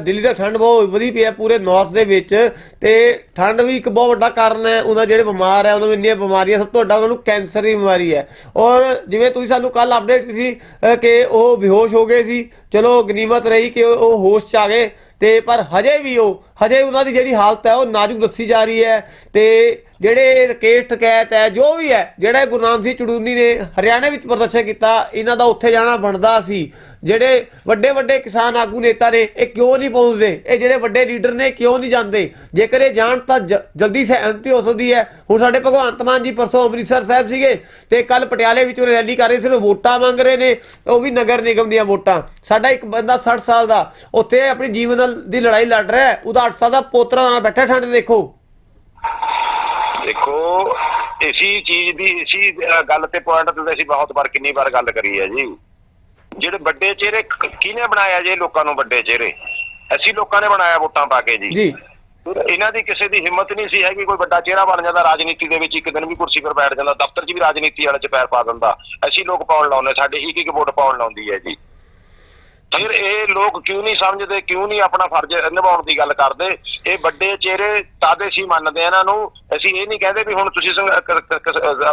ਦਿੱਲੀ ਦਾ ਠੰਡ ਬਹੁਤ ਵਧੀ ਪਈ ਹੈ ਪੂਰੇ ਨਾਰਥ ਦੇ ਵਿੱਚ। ਤੇ ਠੰਡ ਵੀ ਇੱਕ ਬਹੁਤ ਵੱਡਾ ਕਾਰਨ ਹੈ ਉਹਨਾਂ ਜਿਹੜੇ ਬਿਮਾਰ ਹੈ, ਉਹਨਾਂ ਨੂੰ ਇੰਨੀਆਂ ਬਿਮਾਰੀਆਂ, ਸਭ ਤੋਂ ਵੱਡਾ ਉਹਨਾਂ ਨੂੰ ਕੈਂਸਰ ਦੀ ਬਿਮਾਰੀ ਹੈ। ਔਰ ਜਿਵੇਂ ਤੁਸੀਂ ਸਾਨੂੰ ਕੱਲ ਅਪਡੇਟ ਸੀ ਕਿ ਉਹ ਬੇਹੋਸ਼ ਹੋ ਗਏ ਸੀ। ਚਲੋ, ਗਨੀਮਤ ਰਹੀ ਕਿ ਉਹ ਹੋਸ਼ ਚ ਆ ਗਏ। ਤੇ ਪਰ ਹਜੇ ਵੀ ਉਹ ਹਜੇ ਉਹਨਾਂ ਦੀ ਜਿਹੜੀ ਹਾਲਤ ਹੈ ਉਹ ਨਾਜ਼ੁਕ ਦੱਸੀ ਜਾ ਰਹੀ ਹੈ ਤੇ ਜਿਹੜੇ ਰਕੇਸ਼ ਟਕੈਤ ਹੈ, ਜੋ ਵੀ ਹੈ, ਜਿਹੜਾ ਇਹ ਗੁਰਨਾਮ ਸਿੰਘ ਚੜੂਨੀ ਨੇ ਹਰਿਆਣਾ ਵਿੱਚ ਪ੍ਰਦਰਸ਼ਨ ਕੀਤਾ, ਇਹਨਾਂ ਦਾ ਉੱਥੇ ਜਾਣਾ ਬਣਦਾ ਸੀ। ਜਿਹੜੇ ਵੱਡੇ ਵੱਡੇ ਕਿਸਾਨ ਆਗੂ ਨੇਤਾ ਨੇ, ਇਹ ਕਿਉਂ ਨਹੀਂ ਪਹੁੰਚਦੇ? ਇਹ ਜਿਹੜੇ ਵੱਡੇ ਲੀਡਰ ਨੇ ਕਿਉਂ ਨਹੀਂ ਜਾਂਦੇ? ਜੇਕਰ ਇਹ ਜਾਣ ਤਾਂ ਜ- ਜਲਦੀ ਸਹਿਮਤੀ ਹੋ ਸਕਦੀ ਹੈ। ਹੁਣ ਸਾਡੇ ਭਗਵੰਤ ਮਾਨ ਜੀ ਪਰਸੋਂ ਅੰਮ੍ਰਿਤਸਰ ਸਾਹਿਬ ਸੀਗੇ ਤੇ ਕੱਲ ਪਟਿਆਲੇ ਵਿੱਚ ਉਹ ਰੈਲੀ ਕਰ ਰਹੇ ਸੀ ਉਹ ਵੋਟਾਂ ਮੰਗ ਰਹੇ ਨੇ, ਉਹ ਵੀ ਨਗਰ ਨਿਗਮ ਦੀਆਂ ਵੋਟਾਂ। ਸਾਡਾ ਇੱਕ ਬੰਦਾ 60 ਸਾਲ ਦਾ, ਉੱਥੇ ਆਪਣੀ ਜੀਵਨ ਦੀ ਲੜਾਈ ਲੜ ਰਿਹਾ ਹੈ, ਉਹਦਾ 8 ਸਾਲ ਦਾ ਪੋਤਰਾ ਨਾਲ ਬੈਠਾ ਠੰਡ ਦੇਖੋ। ਦੇਖੋ ਇਸੀ ਚੀਜ਼ ਦੀ ਇਸੀ ਗੱਲ ਤੇ ਪੁਆਇੰਟ ਤੇ ਅਸੀਂ ਬਹੁਤ ਵਾਰ ਕਿੰਨੀ ਵਾਰ ਗੱਲ ਕਰੀ ਹੈ ਜੀ। ਜਿਹੜੇ ਵੱਡੇ ਚਿਹਰੇ ਕਿਹਨੇ ਬਣਾਇਆ ਜੇ ਲੋਕਾਂ ਨੂੰ ਵੱਡੇ ਚਿਹਰੇ? ਅਸੀਂ ਲੋਕਾਂ ਨੇ ਬਣਾਇਆ ਵੋਟਾਂ ਪਾ ਕੇ ਜੀ। ਜੀ। ਇਹਨਾਂ ਦੀ ਕਿਸੇ ਦੀ ਹਿੰਮਤ ਨਹੀਂ ਸੀ ਹੈਗੀ ਕੋਈ ਵੱਡਾ ਚਿਹਰਾ ਬਣ ਜਾਂਦਾ ਰਾਜਨੀਤੀ ਦੇ ਵਿੱਚ ਇੱਕ ਦਿਨ ਵੀ ਕੁਰਸੀ 'ਤੇ ਬੈਠ ਜਾਂਦਾ ਦਫ਼ਤਰ 'ਚ ਵੀ ਰਾਜਨੀਤੀ ਵਾਲੇ 'ਚ ਪੈਰ ਪਾ ਦਿੰਦਾ। ਅਸੀਂ ਲੋਕ ਪਾਉਣ ਲਾਉਂਦੇ ਸਾਡੇ ਇੱਕ ਇੱਕ ਵੋਟ ਪਾਉਣ ਲਾਉਂਦੀ ਹੈ ਜੀ। ਫਿਰ ਇਹ ਲੋਕ ਕਿਉਂ ਨਹੀਂ ਸਮਝਦੇ ਕਿਉਂ ਨਹੀਂ ਆਪਣਾ ਫਰਜ਼ ਨਿਭਾਉਣ ਦੀ ਗੱਲ ਕਰਦੇ? ਇਹ ਵੱਡੇ ਚਿਹਰੇ ਤਾਦੇ ਸੀ ਮੰਨਦੇ ਆ ਇਹਨਾਂ ਨੂੰ। ਅਸੀਂ ਇਹ ਨਹੀਂ ਕਹਿੰਦੇ ਵੀ ਹੁਣ ਤੁਸੀਂ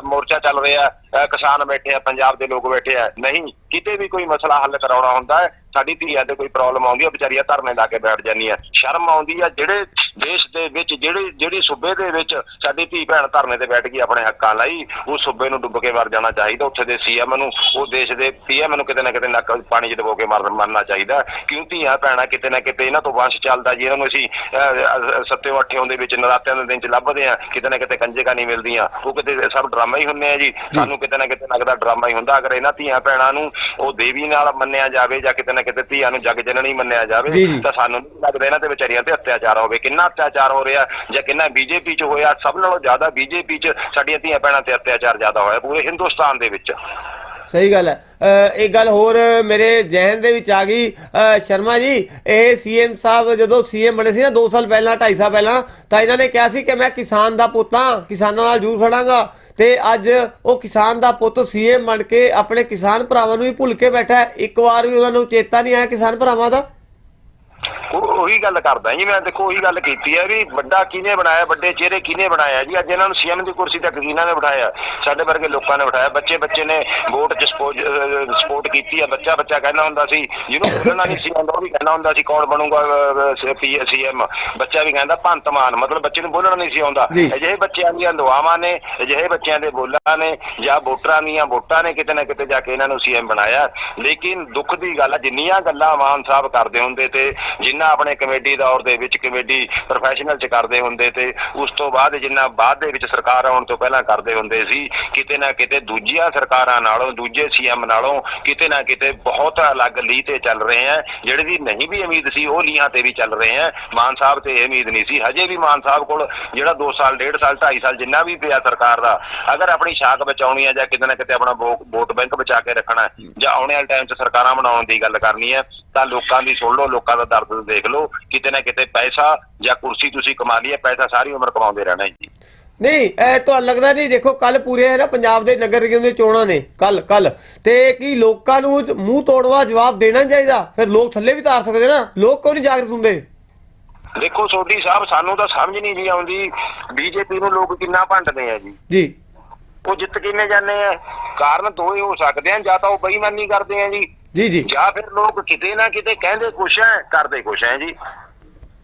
ਮੋਰਚਾ ਚੱਲ ਰਿਹਾ ਕਿਸਾਨ ਬੈਠੇ ਆ ਪੰਜਾਬ ਦੇ ਲੋਕ ਬੈਠੇ ਆ। ਨਹੀਂ ਕਿਤੇ ਵੀ ਕੋਈ ਮਸਲਾ ਹੱਲ ਕਰਾਉਣਾ ਹੁੰਦਾ ਹੈ ਸਾਡੀ ਧੀਆਂ ਤੇ ਕੋਈ ਪ੍ਰੋਬਲਮ ਆਉਂਦੀ ਹੈ ਵਿਚਾਰੀਆਂ ਧਰਨੇ ਲਾ ਕੇ ਬੈਠ ਜਾਂਦੀਆਂ। ਸ਼ਰਮ ਆਉਂਦੀ ਆ ਜਿਹੜੇ ਦੇਸ਼ ਦੇ ਵਿੱਚ ਜਿਹੜੇ ਜਿਹੜੀ ਸੂਬੇ ਦੇ ਵਿੱਚ ਸਾਡੀ ਧੀ ਭੈਣ ਧਰਨੇ ਤੇ ਬੈਠ ਗਈ ਆਪਣੇ ਹੱਕਾਂ ਲਈ ਉਹ ਸੂਬੇ ਨੂੰ ਡੁੱਬ ਕੇ ਮਰ ਜਾਣਾ ਚਾਹੀਦਾ। ਉੱਥੇ ਦੇ ਸੀਐਮ ਨੂੰ ਉਹ ਦੇਸ਼ ਦੇ ਪੀਐਮ ਨੂੰ ਕਿਤੇ ਨਾ ਕਿਤੇ ਨੱਕ ਪਾਣੀ 'ਚ ਡੁਬੋ ਕੇ ਮਰ ਮਰਨਾ ਚਾਹੀਦਾ। ਕਿਉਂ ਧੀਆਂ ਭੈਣਾਂ ਕਿਤੇ ਨਾ ਕਿਤੇ ਇਹਨਾਂ ਤੋਂ ਵੰਸ਼ ਚੱਲਦਾ ਜੀ ਇਹਨਾਂ ਨੂੰ ਅਸੀਂ ਅਹ, ਸੱਤੇ ਅੱਠਿਆਂ ਦੇ ਵਿੱਚ ਨਰਾਤਿਆਂ ਦੇ ਦਿਨ 'ਚ ਲੱਭਦੇ ਆ ਕਿਤੇ ਨਾ ਕਿਤੇ ਕੰਜੇਗਾ ਨਹੀਂ ਮਿਲਦੀਆਂ। ਉਹ ਕਿਤੇ ਸਭ ਡਰਾਮਾ ਹੀ ਹੁੰਦੇ ਆ ਜੀ। ਸਾਨੂੰ ਕਿਤੇ ਨਾ ਕਿਤੇ ਲੱਗਦਾ ਡਰਾਮਾ ਹੀ ਹੁੰਦਾ। ਅਗਰ ਇਹਨਾਂ ਧੀਆਂ ਭੈਣਾਂ ਨੂੰ ਉਹ ਦੇਵੀ ਨਾਲ ਮੰਨਿਆ ਜਾਵੇ ਜਾਂ ਕਿਤੇ ਨਾ ਕਿਤੇ ਧੀਆਂ ਨੂੰ ਜਗ ਜਨਨੀ ਮੰਨਿਆ ਜਾਵੇ। ਤਾਂ ਸਾਨੂੰ ਨਹੀਂ ਲੱਗਦਾ ਇਹਨਾਂ ਤੇ ਵਿਚਾਰੀਆਂ ਤੇ ਅਤਿਆਚਾਰ ਹੋਵੇ। ਕਿੰਨਾ ਅਤਿਆਚਾਰ ਹੋ ਰਿਹਾ ਜਾਂ ਕਿੰਨਾ ਬੀਜੇਪੀ 'ਚ ਹੋਇਆ ਸਭ ਨਾਲੋਂ ਜ਼ਿਆਦਾ ਬੀਜੇਪੀ 'ਚ ਸਾਡੀਆਂ ਧੀਆਂ ਭੈਣਾਂ ਤੇ ਅਤਿਆਚਾਰ ਜ਼ਿਆਦਾ ਹੋਇਆ ਪੂਰੇ ਹਿੰਦੁਸਤਾਨ ਦੇ ਵਿੱਚ। ਸਹੀ ਗੱਲ ਹੈ। ਅ, ਇੱਕ ਗੱਲ ਹੋਰ ਮੇਰੇ ਜ਼ਿਹਨ ਦੇ ਵਿੱਚ ਆ ਗਈ। ਸ਼ਰਮਾ ਜੀ ਇਹ ਸੀਐਮ ਸਾਹਿਬ ਜਦੋਂ ਸੀਐਮ ਬਣੇ ਸੀ ਨਾ 2 ਸਾਲ ਪਹਿਲਾਂ 2.5 ਸਾਲ ਪਹਿਲਾਂ ਤਾਂ ਇਹਨਾਂ ਨੇ ਕਿਹਾ ਸੀ ਕਿ ਮੈਂ ਕਿਸਾਨ ਦਾ ਪੁੱਤ ਹਾਂ ਕਿਸਾਨਾਂ ਨਾਲ ਜੂਰ ਖੜਾਂਗਾ। ਤੇ ਅੱਜ ਉਹ ਕਿਸਾਨ ਦਾ ਪੁੱਤ ਸੀਐਮ ਬਣ ਕੇ ਆਪਣੇ ਕਿਸਾਨ ਭਰਾਵਾਂ ਨੂੰ ਹੀ ਭੁੱਲ ਕੇ ਬੈਠਾ ਇੱਕ ਵਾਰ ਵੀ ਉਹਨਾਂ ਨੂੰ ਚੇਤਾ ਨਹੀਂ ਆਇਆ ਕਿਸਾਨ ਭਰਾਵਾਂ ਦਾ। ਉਹ ਉਹੀ ਗੱਲ ਕਰਦਾ ਜੀ ਮੈਂ ਦੇਖੋ ਉਹੀ ਗੱਲ ਕੀਤੀ ਹੈ ਵੀ ਵੱਡਾ ਕਿਹਨੇ ਬਣਾਇਆ ਵੱਡੇ ਚਿਹਰੇ ਕਿਹਨੇ ਬਣਾਇਆ ਜੀ? ਅੱਜ ਇਹਨਾਂ ਨੂੰ ਸੀਐਮ ਦੀ ਕੁਰਸੀ ਤੱਕ ਕਿਹਨਾਂ ਨੇ ਬਿਠਾਇਆ? ਸਾਡੇ ਵਰਗੇ ਲੋਕਾਂ ਨੇ ਬਿਠਾਇਆ। ਬੱਚੇ ਬੱਚੇ ਨੇ ਵੋਟ ਚ ਸਪੋਰਟ ਕੀਤੀ ਹੈ ਬੱਚਾ ਬੱਚਾ ਕਹਿੰਦਾ ਹੁੰਦਾ ਸੀ ਜਿਹਨੂੰ ਬੋਲਣਾ ਨਹੀਂ ਸੀ ਆਉਂਦਾ ਉਹ ਵੀ ਕਹਿੰਦਾ ਹੁੰਦਾ ਸੀ ਕੌਣ ਬਣੂਗਾ ਸੀਐਮ। ਬੱਚਾ ਵੀ ਕਹਿੰਦਾ ਭੰਤ ਮਾਨ। ਮਤਲਬ ਬੱਚੇ ਨੂੰ ਬੋਲਣਾ ਨਹੀਂ ਸੀ ਆਉਂਦਾ। ਅਜਿਹੇ ਬੱਚਿਆਂ ਦੀਆਂ ਦੁਆਵਾਂ ਨੇ ਅਜਿਹੇ ਬੱਚਿਆਂ ਦੇ ਬੋਲਾਂ ਨੇ ਜਾਂ ਵੋਟਰਾਂ ਦੀਆਂ ਵੋਟਾਂ ਨੇ ਕਿਤੇ ਨਾ ਕਿਤੇ ਜਾ ਕੇ ਇਹਨਾਂ ਨੂੰ ਸੀਐਮ ਬਣਾਇਆ। ਲੇਕਿਨ ਦੁੱਖ ਦੀ ਗੱਲ ਹੈ ਜਿੰਨੀਆਂ ਗੱਲਾਂ ਮਾਨ ਸਾਹਿਬ ਕਰਦੇ ਹੁੰਦੇ ਤੇ ਜਿੰਨਾ ਆਪਣੇ ਕਮੇਟੀ ਦੌਰ ਦੇ ਵਿੱਚ ਕਮੇਟੀ ਪ੍ਰੋਫੈਸ਼ਨਲ ਚ ਕਰਦੇ ਹੁੰਦੇ ਤੇ ਉਸ ਤੋਂ ਬਾਅਦ ਜਿੰਨਾ ਬਾਅਦ ਦੇ ਵਿੱਚ ਸਰਕਾਰ ਆਉਣ ਤੋਂ ਪਹਿਲਾਂ ਕਰਦੇ ਹੁੰਦੇ ਸੀ, ਕਿਤੇ ਨਾ ਕਿਤੇ ਦੂਜੀਆਂ ਸਰਕਾਰਾਂ ਨਾਲੋਂ, ਦੂਜੇ ਸੀਐਮ ਨਾਲੋਂ ਕਿਤੇ ਨਾ ਕਿਤੇ ਬਹੁਤ ਅਲੱਗ ਲੀਹ ਤੇ ਚੱਲ ਰਹੇ ਆ। ਜਿਹੜੇ ਦੀ ਨਹੀਂ ਵੀ ਉਮੀਦ ਸੀ, ਉਹ ਲੀਹਾਂ ਤੇ ਵੀ ਚੱਲ ਰਹੇ ਆ। ਮਾਨ ਸਾਹਿਬ ਤੇ ਇਹ ਉਮੀਦ ਨਹੀਂ ਸੀ। ਹਜੇ ਵੀ ਮਾਨ ਸਾਹਿਬ ਕੋਲ ਜਿਹੜਾ 2 ਸਾਲ 1.5 ਸਾਲ 2.5 ਸਾਲ ਜਿੰਨਾ ਵੀ ਪਿਆ ਸਰਕਾਰ ਦਾ, ਅਗਰ ਆਪਣੀ ਸ਼ਾਖ ਬਚਾਉਣੀ ਹੈ ਜਾਂ ਕਿਤੇ ਨਾ ਕਿਤੇ ਆਪਣਾ ਵੋ- ਵੋਟ ਬੈਂਕ ਬਚਾ ਕੇ ਰੱਖਣਾ, ਜਾਂ ਆਉਣੇ ਵਾਲੇ ਟਾਈਮ 'ਚ ਸਰਕਾਰਾਂ ਬਣਾਉਣ ਦੀ ਗੱਲ ਕਰਨੀ ਹੈ ਤਾਂ ਲੋਕਾਂ ਦੀ ਸੁਣ ਲਓ, ਲੋਕਾਂ ਦਾ ਦਰਦ ਦੇਖ ਲਓ ਕਿਤੇ ਨਾ ਕਿਤੇ ਪੈਸਾ ਜਾਂ ਕੁਰਸੀ ਤੁਸੀਂ ਕਮਾ ਲਈ ਹੈ ਪੈਸਾ ਸਾਰੀ ਉਮਰ ਕਮਾਉਂਦੇ ਰਹਿਣਾ ਜੀ। ਨਹੀਂ ਇਹ ਤਾਂ ਲੱਗਦਾ ਨਹੀਂ ਦੇਖੋ ਕੱਲ ਪੂਰੇ ਹੈ ਨਾ ਪੰਜਾਬ ਦੇ ਨਗਰ ਨਿਗਮ ਦੇ ਚੋਣਾਂ ਨੇ ਕੱਲ ਕੱਲ। ਤੇ ਕੀ ਲੋਕਾਂ ਨੂੰ ਮੂੰਹ ਤੋੜਵਾ ਜਵਾਬ ਦੇਣਾ ਚਾਹੀਦਾ? ਫਿਰ ਲੋਕ ਥੱਲੇ ਵੀ ਤਾਰ ਸਕਦੇ ਨਾ। ਲੋਕ ਕਿਉਂ ਨਹੀਂ ਜਾਗਰੂਕ ਹੁੰਦੇ? ਦੇਖੋ ਸੋਢੀ ਸਾਹਿਬ ਸਾਨੂੰ ਤਾਂ ਸਮਝ ਨਹੀਂ ਜੀ ਆਉਂਦੀ ਬੀਜੇਪੀ ਨੂੰ ਲੋਕ ਕਿੰਨਾ ਭੰਡਦੇ ਆ ਜੀ। ਜੀ। ਉਹ ਜਿੱਤ ਕਿੰਨੇ ਜਾਂਦੇ ਆ? ਕਾਰਨ ਦੋ ਹੀ ਹੋ ਸਕਦੇ ਆ ਜਾਂ ਤਾਂ ਉਹ ਬੇਈਮਾਨੀ ਕਰਦੇ ਆ ਜੀ। ਜੀ ਜੀ। ਜਾਂ ਫਿਰ ਲੋਕ ਕਿਤੇ ਨਾ ਕਿਤੇ ਕਹਿੰਦੇ ਕੁਛ ਹੈ ਕਰਦੇ ਕੁਛ ਹੈ ਜੀ।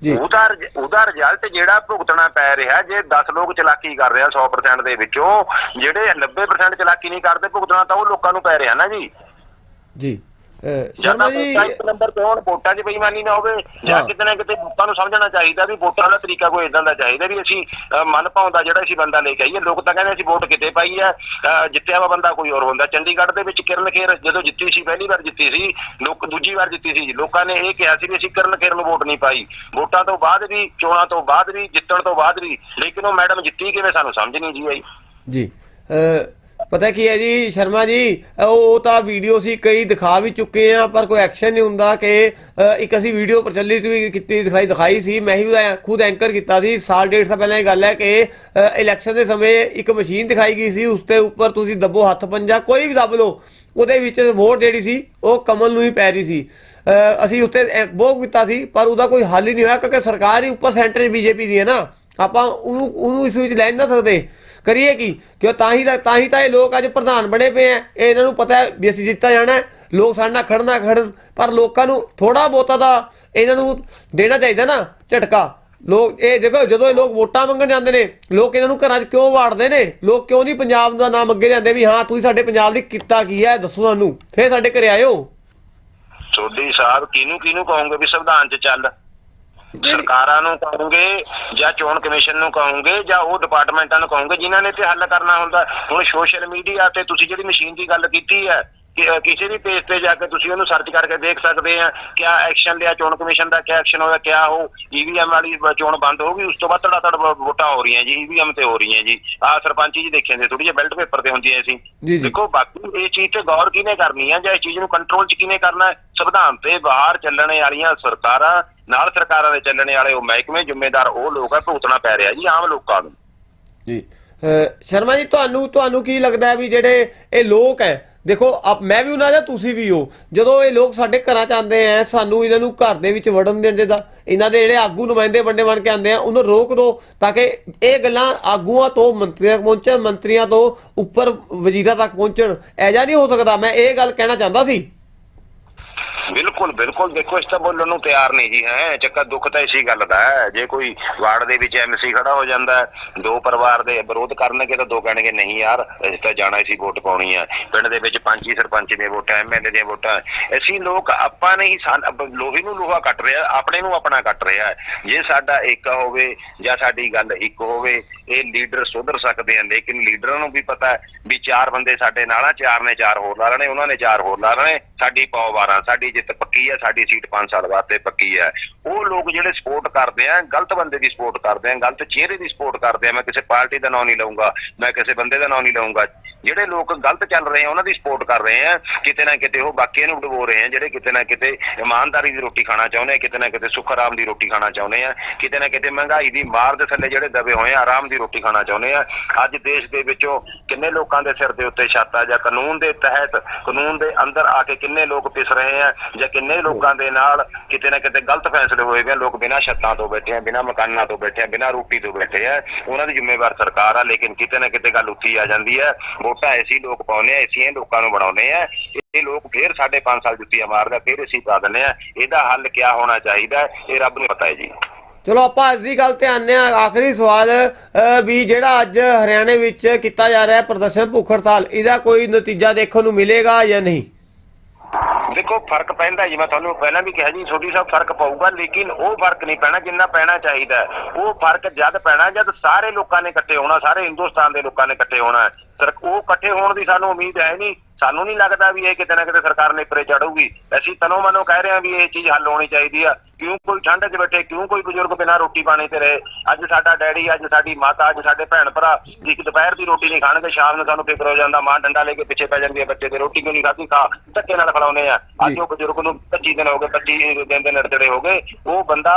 ਜੀ। ਉਹਦਾ ਉਹਦਾ ਰਿਜ਼ਲਟ ਜਿਹੜਾ ਭੁਗਤਣਾ ਪੈ ਰਿਹਾ ਜੇ 10 ਲੋਕ ਚਲਾਕੀ ਕਰ ਰਹੇ ਆ 100% ਦੇ ਵਿੱਚੋਂ ਜਿਹੜੇ 90% ਚਲਾਕੀ ਨਹੀਂ ਕਰਦੇ ਭੁਗਤਣਾ ਤਾਂ ਉਹ ਲੋਕਾਂ ਨੂੰ ਪੈ ਰਿਹਾ ਨਾ ਜੀ। ਜਾਂ। ਸ਼ਰਮਾ ਜੀ। ਨੰਬਰ ਤੇ ਹੋਣ ਵੋਟਾਂ 'ਚ ਬੇਈਮਾਨੀ ਨਾ ਹੋਵੇ ਜਾਂ। ਕਿਤੇ ਨਾ ਕਿਤੇ ਲੋਕਾਂ ਨੂੰ ਸਮਝਣਾ ਚਾਹੀਦਾ ਵੀ ਵੋਟਾਂ ਦਾ ਤਰੀਕਾ ਕੋਈ ਇਦਾਂ ਦਾ ਚਾਹੀਦਾ ਵੀ ਅਸੀਂ ਮਨ ਪਾਉਂਦਾ ਜਿਹੜਾ ਅਸੀਂ ਬੰਦਾ ਲੈ ਕੇ ਆਈਏ। ਲੋਕ ਤਾਂ ਕਹਿੰਦੇ ਅਸੀਂ ਵੋਟ ਕਿਤੇ ਪਾਈ ਅਹ, ਜਿੱਤਿਆ ਵਾ ਬੰਦਾ ਕੋਈ ਹੋਰ ਹੁੰਦਾ। ਚੰਡੀਗੜ੍ਹ ਦੇ ਵਿੱਚ ਕਿਰਨ ਖੇਰ ਜਦੋਂ ਜਿੱਤੀ ਸੀ ਪਹਿਲੀ ਵਾਰ ਜਿੱਤੀ ਸੀ ਲੋਕ ਦੂਜੀ ਵਾਰ ਜਿੱਤੀ ਸੀ ਲੋਕਾਂ ਨੇ ਇਹ ਕਿਹਾ ਸੀ ਵੀ ਅਸੀਂ ਕਿਰਨ ਖੇਰ ਨੂੰ ਵੋਟ ਨਹੀਂ ਪਾਈ। ਵੋਟਾਂ ਤੋਂ ਬਾਅਦ ਵੀ ਚੋਣਾਂ ਤੋਂ ਬਾਅਦ ਵੀ ਜਿੱਤਣ ਤੋਂ ਬਾਅਦ ਵੀ ਲੇਕਿਨ ਉਹ ਮੈਡਮ ਜਿੱਤੀ ਕਿਵੇਂ ਸਾਨੂੰ ਸਮਝ ਨਹੀਂ ਜੀ ਆਈ। ਜੀ ਪਤਾ ਕੀ ਹੈ ਜੀ, ਸ਼ਰਮਾ ਜੀ ਉਹ ਤਾਂ ਵੀਡੀਓ ਸੀ ਕਈ ਦਿਖਾ ਵੀ ਚੁੱਕੇ ਆ ਪਰ ਕੋਈ ਐਕਸ਼ਨ ਨਹੀਂ ਹੁੰਦਾ ਕਿ ਇੱਕ ਅਸੀਂ ਵੀਡੀਓ ਪ੍ਰਚਲਿਤ ਵੀ ਕੀਤੀ, ਦਿਖਾਈ ਦਿਖਾਈ ਸੀ। ਮੈਂ ਹੀ ਉਹਦਾ ਖੁਦ ਐਂਕਰ ਕੀਤਾ ਸੀ। ਸਾਲ ਡੇਢ ਸਾਲ ਪਹਿਲਾਂ ਇਹ ਗੱਲ ਹੈ ਕਿ ਇਲੈਕਸ਼ਨ ਦੇ ਸਮੇਂ ਇੱਕ ਮਸ਼ੀਨ ਦਿਖਾਈ ਗਈ ਸੀ ਉਸ ਤੇ ਉੱਪਰ ਤੁਸੀਂ ਦੱਬੋ ਹੱਥ ਪੰਜਾ, ਕੋਈ ਵੀ ਦੱਬ ਲਓ, ਉਹਦੇ ਵਿੱਚ ਵੋਟ ਜਿਹੜੀ ਸੀ, ਉਹ ਕਮਲ ਨੂੰ ਹੀ ਪੈ ਰਹੀ ਸੀ। ਅਸੀਂ ਉੱਤੇ ਬਹੁਤ ਕੀਤਾ ਸੀ, ਪਰ ਉਹਦਾ ਕੋਈ ਹੱਲ ਹੀ ਨਹੀਂ ਹੋਇਆ, ਕਿਉਂਕਿ ਸਰਕਾਰ ਹੀ ਉੱਪਰ ਸੈਂਟਰ ਬੀਜੇਪੀ ਦੀ ਹੈ ਨਾ। ਆਪਾਂ ਉਹਨੂੰ ਉਹਨੂੰ ਇਸ ਵਿੱਚ ਲੈ ਨਹੀਂ ਨਾ ਸਕਦੇ। ਕਰੀਏ ਕੀ? ਕਿਉਂ ਤਾਂ ਹੀ ਤਾਂ ਹੀ ਤਾਂ ਇਹ ਲੋਕ ਅੱਜ ਪ੍ਰਧਾਨ ਬਣੇ ਪਏ ਆ। ਇਹ ਇਹਨਾਂ ਨੂੰ ਪਤਾ ਹੈ ਵੀ ਅਸੀਂ ਜਿੱਤਾ ਜਾਣਾ ਲੋਕ ਸਾਡੇ ਨਾਲ ਖੜਨਾ ਖੜਨ ਪਰ ਲੋਕਾਂ ਨੂੰ ਥੋੜਾ ਬਹੁਤਾ ਤਾਂ ਇਹਨਾਂ ਨੂੰ ਦੇਣਾ ਚਾਹੀਦਾ ਨਾ, ਝਟਕਾ। ਲੋਕ ਇਹ ਦੇਖੋ, ਜਦੋਂ ਇਹ ਲੋਕ ਵੋਟਾਂ ਮੰਗਣ ਜਾਂਦੇ ਨੇ, ਲੋਕ ਇਹਨਾਂ ਨੂੰ ਘਰਾਂ 'ਚ ਕਿਉਂ ਵਾੜਦੇ ਨੇ? ਲੋਕ ਕਿਉਂ ਨਹੀਂ ਪੰਜਾਬ ਦਾ ਨਾਮ ਅੱਗੇ ਲਿਆਂਦੇ ਵੀ ਹਾਂ, ਤੁਸੀਂ ਸਾਡੇ ਪੰਜਾਬ ਦੀ ਕੀਤਾ ਕੀ ਹੈ, ਦੱਸੋ ਸਾਨੂੰ। ਫੇਰ ਸਾਡੇ ਘਰੇ ਆਇਓ। ਸੋਢੀ ਸਾਹਿਬ ਕਿਹਨੂੰ ਕਿਹਨੂੰ ਕਹੋਗੇ ਵੀ ਸੰਵਿਧਾਨ 'ਚ ਚੱਲ? ਸਰਕਾਰਾਂ ਨੂੰ ਕਹੋਗੇ ਜਾਂ ਚੋਣ ਕਮਿਸ਼ਨ ਨੂੰ ਕਹੋਗੇ ਜਾਂ ਉਹ ਡਿਪਾਰਟਮੈਂਟਾਂ ਨੂੰ ਕਹੋਗੇ ਜਿਨ੍ਹਾਂ ਨੇ ਤੇ ਹੱਲ ਕਰਨਾ ਹੁੰਦਾ। ਹੁਣ ਸੋਸ਼ਲ ਮੀਡੀਆ ਤੇ ਤੁਸੀਂ ਜਿਹੜੀ ਮਸ਼ੀਨ ਦੀ ਗੱਲ ਕੀਤੀ ਹੈ ਕਿਸੇ ਵੀ ਪੇਜ ਤੇ ਜਾ ਕੇ ਤੁਸੀਂ ਉਹਨੂੰ ਸਰਚ ਕਰਕੇ ਦੇਖ ਸਕਦੇ ਆ ਕਿਆ ਐਕਸ਼ਨ ਲਿਆ ਚੋਣ ਕਮਿਸ਼ਨ ਦਾ ਕਿਆ ਐਕਸ਼ਨ ਹੋਇਆ ਕਿਆ ਉਹ ਈਵੀਐਮ ਵਾਲੀ ਬ- ਚੋਣ ਬੰਦ ਹੋ ਗਈ ਉਸ ਤੋਂ ਬਾਅਦ ਧੜ ਵ- ਵੋਟਾਂ ਹੋ ਰਹੀਆਂ ਜੀ ਈਵੀਐਮ ਤੇ ਹੋ ਰਹੀਆਂ ਜੀ। ਆ ਸਰਪੰਚੀ ਜੀ ਦੇਖਿਆ ਨੇ ਥੋੜੀ ਜਿਹੀ ਬੈਲਟ ਪੇਪਰ ਤੇ ਹੁੰਦੀਆਂ ਸੀ। ਜੀ, ਜੀ। ਦੇਖੋ ਬਾਕੀ ਇਹ ਚੀਜ਼ ਤੇ ਗੌਰ ਕਿਹਨੇ ਕਰਨੀ ਹੈ ਜਾਂ ਇਸ ਚੀਜ਼ ਨੂੰ ਕੰਟਰੋਲ ਚ ਕਿਹਨੇ ਕਰਨਾ? ਹੈ ਸੰਵਿਧਾਨ ਤੇ ਬਾਹਰ ਚੱਲਣ ਵਾਲੀਆਂ ਸਰਕਾਰਾਂ ਨਾਲ ਸਰਕਾਰਾਂ ਦੇ ਚੱਲਣ ਵਾਲੇ ਉਹ ਮਹਿਕਮੇ ਜ਼ਿੰਮੇਦਾਰ ਉਹ ਲੋਕ ਹੈ ਭੁਗਤਣਾ ਪੈ ਰਿਹਾ ਜੀ ਆਮ ਲੋਕਾਂ ਨੂੰ। ਜੀ। ਸ਼ਰਮਾ ਜੀ ਤੁਹਾਨੂੰ ਤੁਹਾਨੂੰ ਕੀ ਲੱਗਦਾ ਹੈ ਵੀ ਜਿਹੜੇ ਇਹ ਲੋਕ ਹੈ ਦੇਖੋ, ਆਪ ਮੈਂ ਵੀ ਉਹਨਾਂ ਦਾ, ਤੁਸੀਂ ਵੀ ਹੋ। ਜਦੋਂ ਇਹ ਲੋਕ ਸਾਡੇ ਘਰਾਂ ਚ ਆਉਂਦੇ ਆ ਸਾਨੂੰ ਇਹਨਾਂ ਨੂੰ ਘਰ ਦੇ ਵਿੱਚ ਵੜਨ ਦੇਣ ਦਿੰਦੇ ਇਹਨਾਂ ਦੇ ਜਿਹੜੇ ਆਗੂ ਨੁਮਾਇੰਦੇ ਵੰਡੇ ਬਣ ਕੇ ਆਉਂਦੇ ਆ ਉਹਨੂੰ ਰੋਕ ਦਿਓ ਤਾਂ ਕਿ ਇਹ ਗੱਲਾਂ ਆਗੂਆਂ ਤੋਂ, ਮੰਤਰੀਆਂ ਤੱਕ ਪਹੁੰਚਣ, ਮੰਤਰੀਆਂ ਤੋਂ ਉੱਪਰ ਵਜ਼ੀਰਾਂ ਤੱਕ ਪਹੁੰਚਣ। ਐਜਾ ਨਹੀਂ ਹੋ ਸਕਦਾ। ਮੈਂ ਇਹ ਗੱਲ ਕਹਿਣਾ ਚਾਹੁੰਦਾ ਸੀ। ਬਿਲਕੁਲ ਬਿਲਕੁਲ। ਦੇਖੋ, ਇਸ ਤਾਂ ਬੋਲਣ ਨੂੰ ਤਿਆਰ ਨਹੀਂ ਜੀ, ਹੈ। ਚੱਕਾ ਦੁੱਖ ਤਾਂ ਇਸੀ ਗੱਲ ਦਾ ਹੈ। ਜੇ ਕੋਈ ਵਾਰਡ ਦੇ ਵਿੱਚ ਐਮਸੀ ਖੜਾ ਹੋ ਜਾਂਦਾ ਦੋ ਪਰਿਵਾਰ ਦੇ ਵਿਰੋਧ ਕਰਨਗੇ ਤਾਂ ਦੋ ਕਹਿਣਗੇ, ਨਹੀਂ ਯਾਰ, ਅਸੀਂ ਤਾਂ ਜਾਣਾ ਸੀ ਵੋਟ ਪਾਉਣੀ ਹੈ। ਪਿੰਡ ਦੇ ਵਿੱਚ ਪੰਚੀ ਸਰਪੰਚ ਦੀਆਂ ਵੋਟਾਂ ਐਮਐਲਏ ਦੀਆਂ ਵੋਟਾਂ। ਅਸੀਂ ਲੋਕ ਆਪਾਂ ਨਹੀਂ, ਸਾਨ- ਲੋਹੇ ਨੂੰ ਲੋਹਾ ਕੱਟ ਰਿਹਾ, ਆਪਣੇ ਨੂੰ ਆਪਣਾ ਕੱਟ ਰਿਹਾ ਜੇ ਸਾਡਾ ਇੱਕ ਹੋਵੇ ਜਾਂ ਸਾਡੀ ਗੱਲ ਇੱਕ ਹੋਵੇ, ਇਹ ਲੀਡਰ ਸੁਧਰ ਸਕਦੇ ਆ ਲੇਕਿਨ ਲੀਡਰਾਂ ਨੂੰ ਵੀ ਪਤਾ ਵੀ ਚਾਰ ਬੰਦੇ ਸਾਡੇ ਨਾਲ ਆ, ਚਾਰ ਨੇ ਚਾਰ ਹੋਰ ਲਾ ਲੈਣੇ, ਉਹਨਾਂ ਨੇ ਚਾਰ ਹੋਰ ਲਾ ਲੈਣੇ। ਸਾਡੀ ਪੌ ਵਾਰਾਂ, ਸਾਡੀ ਜਿੱਤ ਪੱਕੀ ਹੈ, ਸਾਡੀ ਸੀਟ 5 ਸਾਲ ਵਾਸਤੇ ਪੱਕੀ ਹੈ। ਉਹ ਲੋਕ ਜਿਹੜੇ ਸਪੋਰਟ ਕਰਦੇ ਆ, ਗਲਤ ਬੰਦੇ ਦੀ ਸਪੋਰਟ ਕਰਦੇ ਆ, ਗਲਤ ਚਿਹਰੇ ਦੀ ਸਪੋਰਟ ਕਰਦੇ ਆ, ਮੈਂ ਕਿਸੇ ਪਾਰਟੀ ਦਾ ਨਾਂ ਨਹੀਂ ਲਊਂਗਾ, ਮੈਂ ਕਿਸੇ ਬੰਦੇ ਦਾ ਨਾਂ ਨਹੀਂ ਲਊਂਗਾ। ਜਿਹੜੇ ਲੋਕ ਗਲਤ ਚੱਲ ਰਹੇ ਆ, ਉਹਨਾਂ ਦੀ ਸਪੋਰਟ ਕਰ ਰਹੇ ਆ। ਕਿਤੇ ਨਾ ਕਿਤੇ ਉਹ ਬਾਕੀਆਂ ਨੂੰ ਡਬੋ ਰਹੇ ਆ, ਜਿਹੜੇ ਕਿਤੇ ਨਾ ਕਿਤੇ ਇਮਾਨਦਾਰੀ ਦੀ ਰੋਟੀ ਖਾਣਾ ਚਾਹੁੰਦੇ ਆ, ਕਿਤੇ ਨਾ ਕਿਤੇ ਸੁੱਖ ਆਰਾਮ ਦੀ ਰੋਟੀ ਖਾਣਾ ਚਾਹੁੰਦੇ ਆ। ਕਿਤੇ ਨਾ ਕਿਤੇ ਮਹਿੰਗਾਈ ਦੀ ਮਾਰ ਦੇ ਥੱਲੇ ਜਿਹੜੇ ਦਬੇ ਹੋਏ ਆ, ਆਰਾਮ ਦੀ ਰੋਟੀ ਖਾਣਾ ਚਾਹੁੰਦੇ ਆ। ਅੱਜ ਦੇਸ਼ ਦੇ ਵਿੱਚੋਂ ਕਿੰਨੇ ਲੋਕਾਂ ਦੇ ਸਿਰ ਦੇ ਉੱਤੇ ਛੱਤ ਆ, ਜਾਂ ਕਾਨੂੰਨ ਦੇ ਤਹਿਤ ਕਾਨੂੰਨ ਦੇ ਅੰਦਰ ਆ ਕੇ ਕਿੰਨੇ ਲੋਕ ਪਿਸ ਰਹੇ ਆ, ਜਾਂ ਕਿੰਨੇ ਲੋਕਾਂ ਦੇ ਨਾਲ ਕਿਤੇ ਨਾ ਕਿਤੇ ਗਲਤ ਫੈਸਲੇ ਹੋਏ ਗਏ ਲੋਕ ਬਿਨਾਂ ਛੱਤਾਂ ਤੋਂ ਬੈਠੇ ਆ, ਬਿਨਾਂ ਮਕਾਨਾਂ ਤੋਂ ਬੈਠੇ ਆ, ਬਿਨਾਂ ਰੋਟੀ ਤੋਂ ਬੈਠੇ ਆ। ਉਹਨਾਂ ਦੀ ਜ਼ਿੰਮੇਵਾਰ ਸਰਕਾਰ ਆ, ਲੇਕਿਨ ਕਿਤੇ ਨਾ ਕਿਤੇ ਗੱਲ ਉੱਠੀ ਆ ਜਾਂਦੀ ਹੈ ਵੋਟਾਂ ਐਸੀ ਲੋਕ ਪਾਉਂਦੇ ਆ ਐਸੀਆਂ ਲੋਕਾਂ ਨੂੰ ਬਣਾਉਂਦੇ ਆ। ਇਹ ਲੋਕ ਫੇਰ ਸਾਡੇ 5 ਸਾਲ ਜੁੱਤੀਆਂ ਮਾਰਦਾ ਫੇਰ ਅਸੀਂ ਪਾ ਦਿੰਦੇ ਆ। ਇਹਦਾ ਹੱਲ ਕੀ ਹੋਣਾ ਚਾਹੀਦਾ, ਇਹ ਰੱਬ ਨੂੰ ਪਤਾ ਹੈ ਜੀ। ਚਲੋ ਆਪਾਂ ਅੱਜ ਦੀ ਗੱਲ ਤੇ ਆਨੇ ਆ ਆਖਰੀ ਸਵਾਲ ਵੀ ਜਿਹੜਾ ਅੱਜ ਹਰਿਆਣੇ ਵਿੱਚ ਕੀਤਾ ਜਾ ਰਿਹਾ ਪ੍ਰਦਰਸ਼ਨ ਭੁੱਖ ਹੜਤਾਲ ਇਹਦਾ ਕੋਈ ਨਤੀਜਾ ਦੇਖਣ ਨੂੰ ਮਿਲੇਗਾ ਜਾਂ ਨਹੀਂ? ਦੇਖੋ, ਫ਼ਰਕ ਪੈਂਦਾ ਜੀ, ਮੈਂ ਤੁਹਾਨੂੰ ਪਹਿਲਾਂ ਵੀ ਕਿਹਾ ਜੀ ਛੋਟੀ ਸਾਹਿਬ ਫ਼ਰਕ ਪਊਗਾ, ਲੇਕਿਨ ਉਹ ਫ਼ਰਕ ਨਹੀਂ ਪੈਣਾ ਜਿੰਨਾ ਪੈਣਾ ਚਾਹੀਦਾ ਉਹ ਫ਼ਰਕ ਜਦ ਪੈਣਾ, ਜਦ ਸਾਰੇ ਲੋਕਾਂ ਨੇ ਇਕੱਠੇ ਹੋਣਾ, ਸਾਰੇ ਹਿੰਦੁਸਤਾਨ ਦੇ ਲੋਕਾਂ ਨੇ ਇਕੱਠੇ ਹੋਣਾ ਸਰ ਉਹ ਇਕੱਠੇ ਹੋਣ ਦੀ ਸਾਨੂੰ ਉਮੀਦ ਹੈ ਨਹੀਂ। ਸਾਨੂੰ ਨਹੀਂ ਲੱਗਦਾ ਵੀ ਇਹ ਕਿਤੇ ਨਾ ਕਿਤੇ ਸਰਕਾਰ ਨੇ ਪਰੇ ਚੜੂਗੀ ਅਸੀਂ ਤਨੋਂ ਮਨੋਂ ਕਹਿ ਰਹੇ ਹਾਂ ਵੀ ਇਹ ਚੀਜ਼ ਹੱਲ ਹੋਣੀ ਚਾਹੀਦੀ ਆ। ਕਿਉਂ ਕੋਈ ਠੰਡ 'ਚ ਬੈਠੇ ਕਿਉਂ ਕੋਈ ਬਜ਼ੁਰਗ ਬਿਨਾਂ ਰੋਟੀ ਪਾਣੀ ਤੇ ਰਹੇ? ਅੱਜ ਸਾਡਾ ਡੈਡੀ ਅੱਜ ਸਾਡੀ ਮਾਤਾ ਅੱਜ ਸਾਡੇ ਭੈਣ ਭਰਾ ਇੱਕ ਦੁਪਹਿਰ ਦੀ ਰੋਟੀ ਨਹੀਂ ਖਾਣਗੇ ਸ਼ਾਮ ਨੂੰ ਸਾਨੂੰ ਫਿਕਰ ਹੋ ਜਾਂਦਾ ਮਾਂ ਡੰਡਾ ਲੈ ਕੇ ਪਿੱਛੇ ਪੈ ਜਾਂਦੀ ਹੈ ਬੱਚੇ ਤੇ ਰੋਟੀ ਕਿਉਂ ਨਹੀਂ ਖਾਧੀ? ਖਾ ਧੱਕੇ ਨਾਲ ਖਿਲਾਉਂਦੇ ਆ। ਅੱਜ ਉਹ ਬਜ਼ੁਰਗ ਨੂੰ 25 ਦਿਨ ਹੋ ਗਏ 25 ਦਿਨ ਦੇ ਨੜਤੜੇ ਹੋ ਗਏ ਉਹ ਬੰਦਾ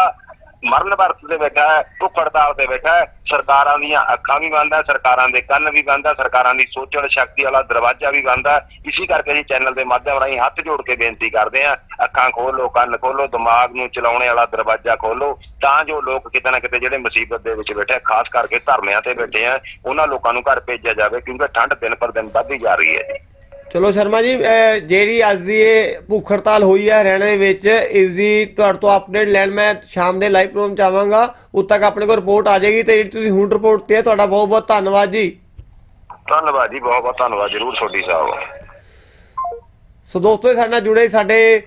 ਮਰਨ ਵਰਤ ਤੇ ਬੈਠਾ ਭੁੱਖ ਹੜਤਾਲ ਤੇ ਬੈਠਾ ਸਰਕਾਰਾਂ ਦੀਆਂ ਅੱਖਾਂ ਵੀ ਬੰਦ ਹੈ, ਸਰਕਾਰਾਂ ਦੇ ਕੰਨ ਵੀ ਬੰਦ ਹੈ, ਸਰਕਾਰਾਂ ਦੀ ਸੋਚਣ ਸ਼ਕਤੀ ਵਾਲਾ ਦਰਵਾਜ਼ਾ ਵੀ ਬੰਦ ਹੈ। ਇਸੇ ਕਰਕੇ ਅਸੀਂ ਚੈਨਲ ਦੇ ਮਾਧਿਅਮ ਰਾਹੀਂ ਹੱਥ ਜੋੜ ਕੇ ਬੇਨਤੀ ਕਰਦੇ ਹਾਂ, ਅੱਖਾਂ ਖੋਲੋ, ਕੰਨ ਖੋਲੋ, ਦਿਮਾਗ ਨੂੰ ਚਲਾਉਣੇ ਵਾਲਾ ਦਰਵਾਜ਼ਾ ਖੋਲੋ, ਤਾਂ ਜੋ ਲੋਕ ਕਿਤੇ ਨਾ ਕਿਤੇ ਜਿਹੜੇ ਮੁਸੀਬਤ ਦੇ ਵਿੱਚ ਬੈਠੇ ਖਾਸ ਕਰਕੇ ਧਰਨਿਆਂ ਤੇ ਬੈਠੇ ਆ, ਉਹਨਾਂ ਲੋਕਾਂ ਨੂੰ ਘਰ ਭੇਜਿਆ ਜਾਵੇ, ਕਿਉਂਕਿ ਠੰਡ ਦਿਨ ਪਰ ਦਿਨ ਵੱਧਦੀ ਜਾ ਰਹੀ ਹੈ ਜੀ। ਚਲੋ ਸ਼ਰਮਾ ਜੀ ਜਿਹੜੀ ਅੱਜ ਦੀ ਇਹ ਭੁੱਖ ਹੜਤਾਲ ਹੋਈ ਹੈ ਹਰਿਆਣਾ ਦੇ ਵਿੱਚ ਇਸ ਦੀ ਤੁਹਾਡੇ ਤੋਂ ਅਪਡੇਟ ਲੈਣ ਮੈਂ ਸ਼ਾਮ ਦੇ ਲਾਈਵ ਪ੍ਰੋਗਰਾਮ ਚਾਹਾਂਗਾ ਉਦ ਤੱਕ ਆਪਣੇ ਕੋਲ ਰਿਪੋਰਟ ਆ ਜਾਏਗੀ ਤੇ ਜਿਹੜੀ ਤੁਸੀਂ ਹੁਣ ਰਿਪੋਰਟ ਤੇ ਤੁਹਾਡਾ ਬਹੁਤ ਬਹੁਤ ਧੰਨਵਾਦ ਜੀ। ਧੰਨਵਾਦ ਜੀ ਬਹੁਤ ਬਹੁਤ ਧੰਨਵਾਦ ਜਰੂਰ ਛੋਟੀ ਸਾਹਿਬ। ਸੋ ਦੋਸਤੋ ਇਹ ਸਾਡੇ ਨਾਲ ਜੁੜੇ ਸਾਡੇ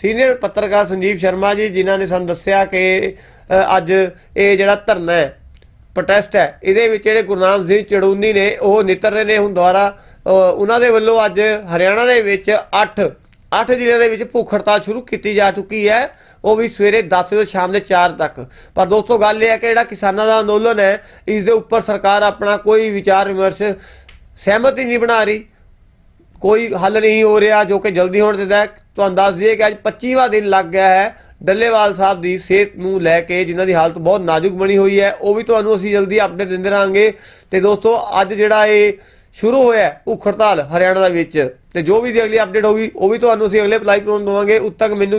ਸੀਨੀਅਰ ਪੱਤਰਕਾਰ ਸੰਜੀਵ ਸ਼ਰਮਾ ਜੀ ਜਿਨ੍ਹਾਂ ਨੇ ਸਾਨੂੰ ਦੱਸਿਆ ਕਿ ਅੱਜ ਇਹ ਜਿਹੜਾ ਧਰਨਾ ਹੈ ਪ੍ਰੋਟੈਸਟ ਹੈ ਇਹਦੇ ਵਿੱਚ ਜਿਹੜੇ ਗੁਰਨਾਮ ਸਿੰਘ ਚੜੂਨੀ ਨੇ ਉਹ ਨਿਤਰ ਰਹੇ ਨੇ ਹੁਣ ਦੁਆਰਾ ਉਹਨਾਂ ਦੇ ਵੱਲੋਂ ਅੱਜ ਹਰਿਆਣਾ ਦੇ ਵਿੱਚ 8 8 ਜ਼ਿਲ੍ਹਿਆਂ ਦੇ ਵਿੱਚ ਭੁੱਖ ਹੜਤਾਲ ਸ਼ੁਰੂ ਕੀਤੀ ਜਾ ਚੁੱਕੀ ਹੈ। ਉਹ ਵੀ ਸਵੇਰੇ 10 ਤੋਂ ਸ਼ਾਮ ਦੇ 4 ਤੱਕ। ਪਰ ਦੋਸਤੋ, ਗੱਲ ਇਹ ਹੈ ਕਿ ਜਿਹੜਾ ਕਿਸਾਨਾਂ ਦਾ ਅੰਦੋਲਨ ਹੈ, ਇਸ ਦੇ ਉੱਪਰ ਸਰਕਾਰ ਆਪਣਾ ਕੋਈ ਵਿਚਾਰ ਵਿਮਰਸ਼ ਸਹਿਮਤੀ ਨਹੀਂ ਬਣਾ ਰਹੀ। ਕੋਈ ਹੱਲ ਨਹੀਂ ਹੋ ਰਿਹਾ ਜੋ ਕਿ ਜਲਦੀ ਹੋਣ ਦਿੰਦਾ ਤੁਹਾਨੂੰ ਦੱਸ ਦਈਏ ਕਿ ਅੱਜ 25ਵਾਂ ਦਿਨ ਲੱਗ ਗਿਆ ਹੈ। ਡੱਲੇਵਾਲ ਸਾਹਿਬ ਦੀ ਸਿਹਤ ਨੂੰ ਲੈ ਕੇ ਜਿਨ੍ਹਾਂ ਦੀ ਹਾਲਤ ਬਹੁਤ ਨਾਜ਼ੁਕ ਬਣੀ ਹੋਈ ਹੈ, ਉਹ ਵੀ ਤੁਹਾਨੂੰ ਅਸੀਂ ਜਲਦੀ ਅਪਡੇਟ ਦਿੰਦੇ ਰਹਾਂਗੇ। ਤੇ ਦੋਸਤੋ, ਅੱਜ ਜਿਹੜਾ ਇਹ ਸ਼ੁਰੂ ਹੋਇਆ ਹੈ ਭੁੱਖ ਹੜਤਾਲ ਹਰਿਆਣਾ ਦੇ ਵਿੱਚ। ਤੇ ਜੋ ਵੀ ਦੀ ਅਗਲੀ ਅਪਡੇਟ ਹੋਗੀ ਉਹ ਵੀ ਤੁਹਾਨੂੰ ਅਸੀਂ ਅਗਲੇ ਲਾਈਵ ਪ੍ਰੋਗਰਾਮ ਦਵਾਂਗੇ। ਉਦ ਤੱਕ ਮੈਨੂੰ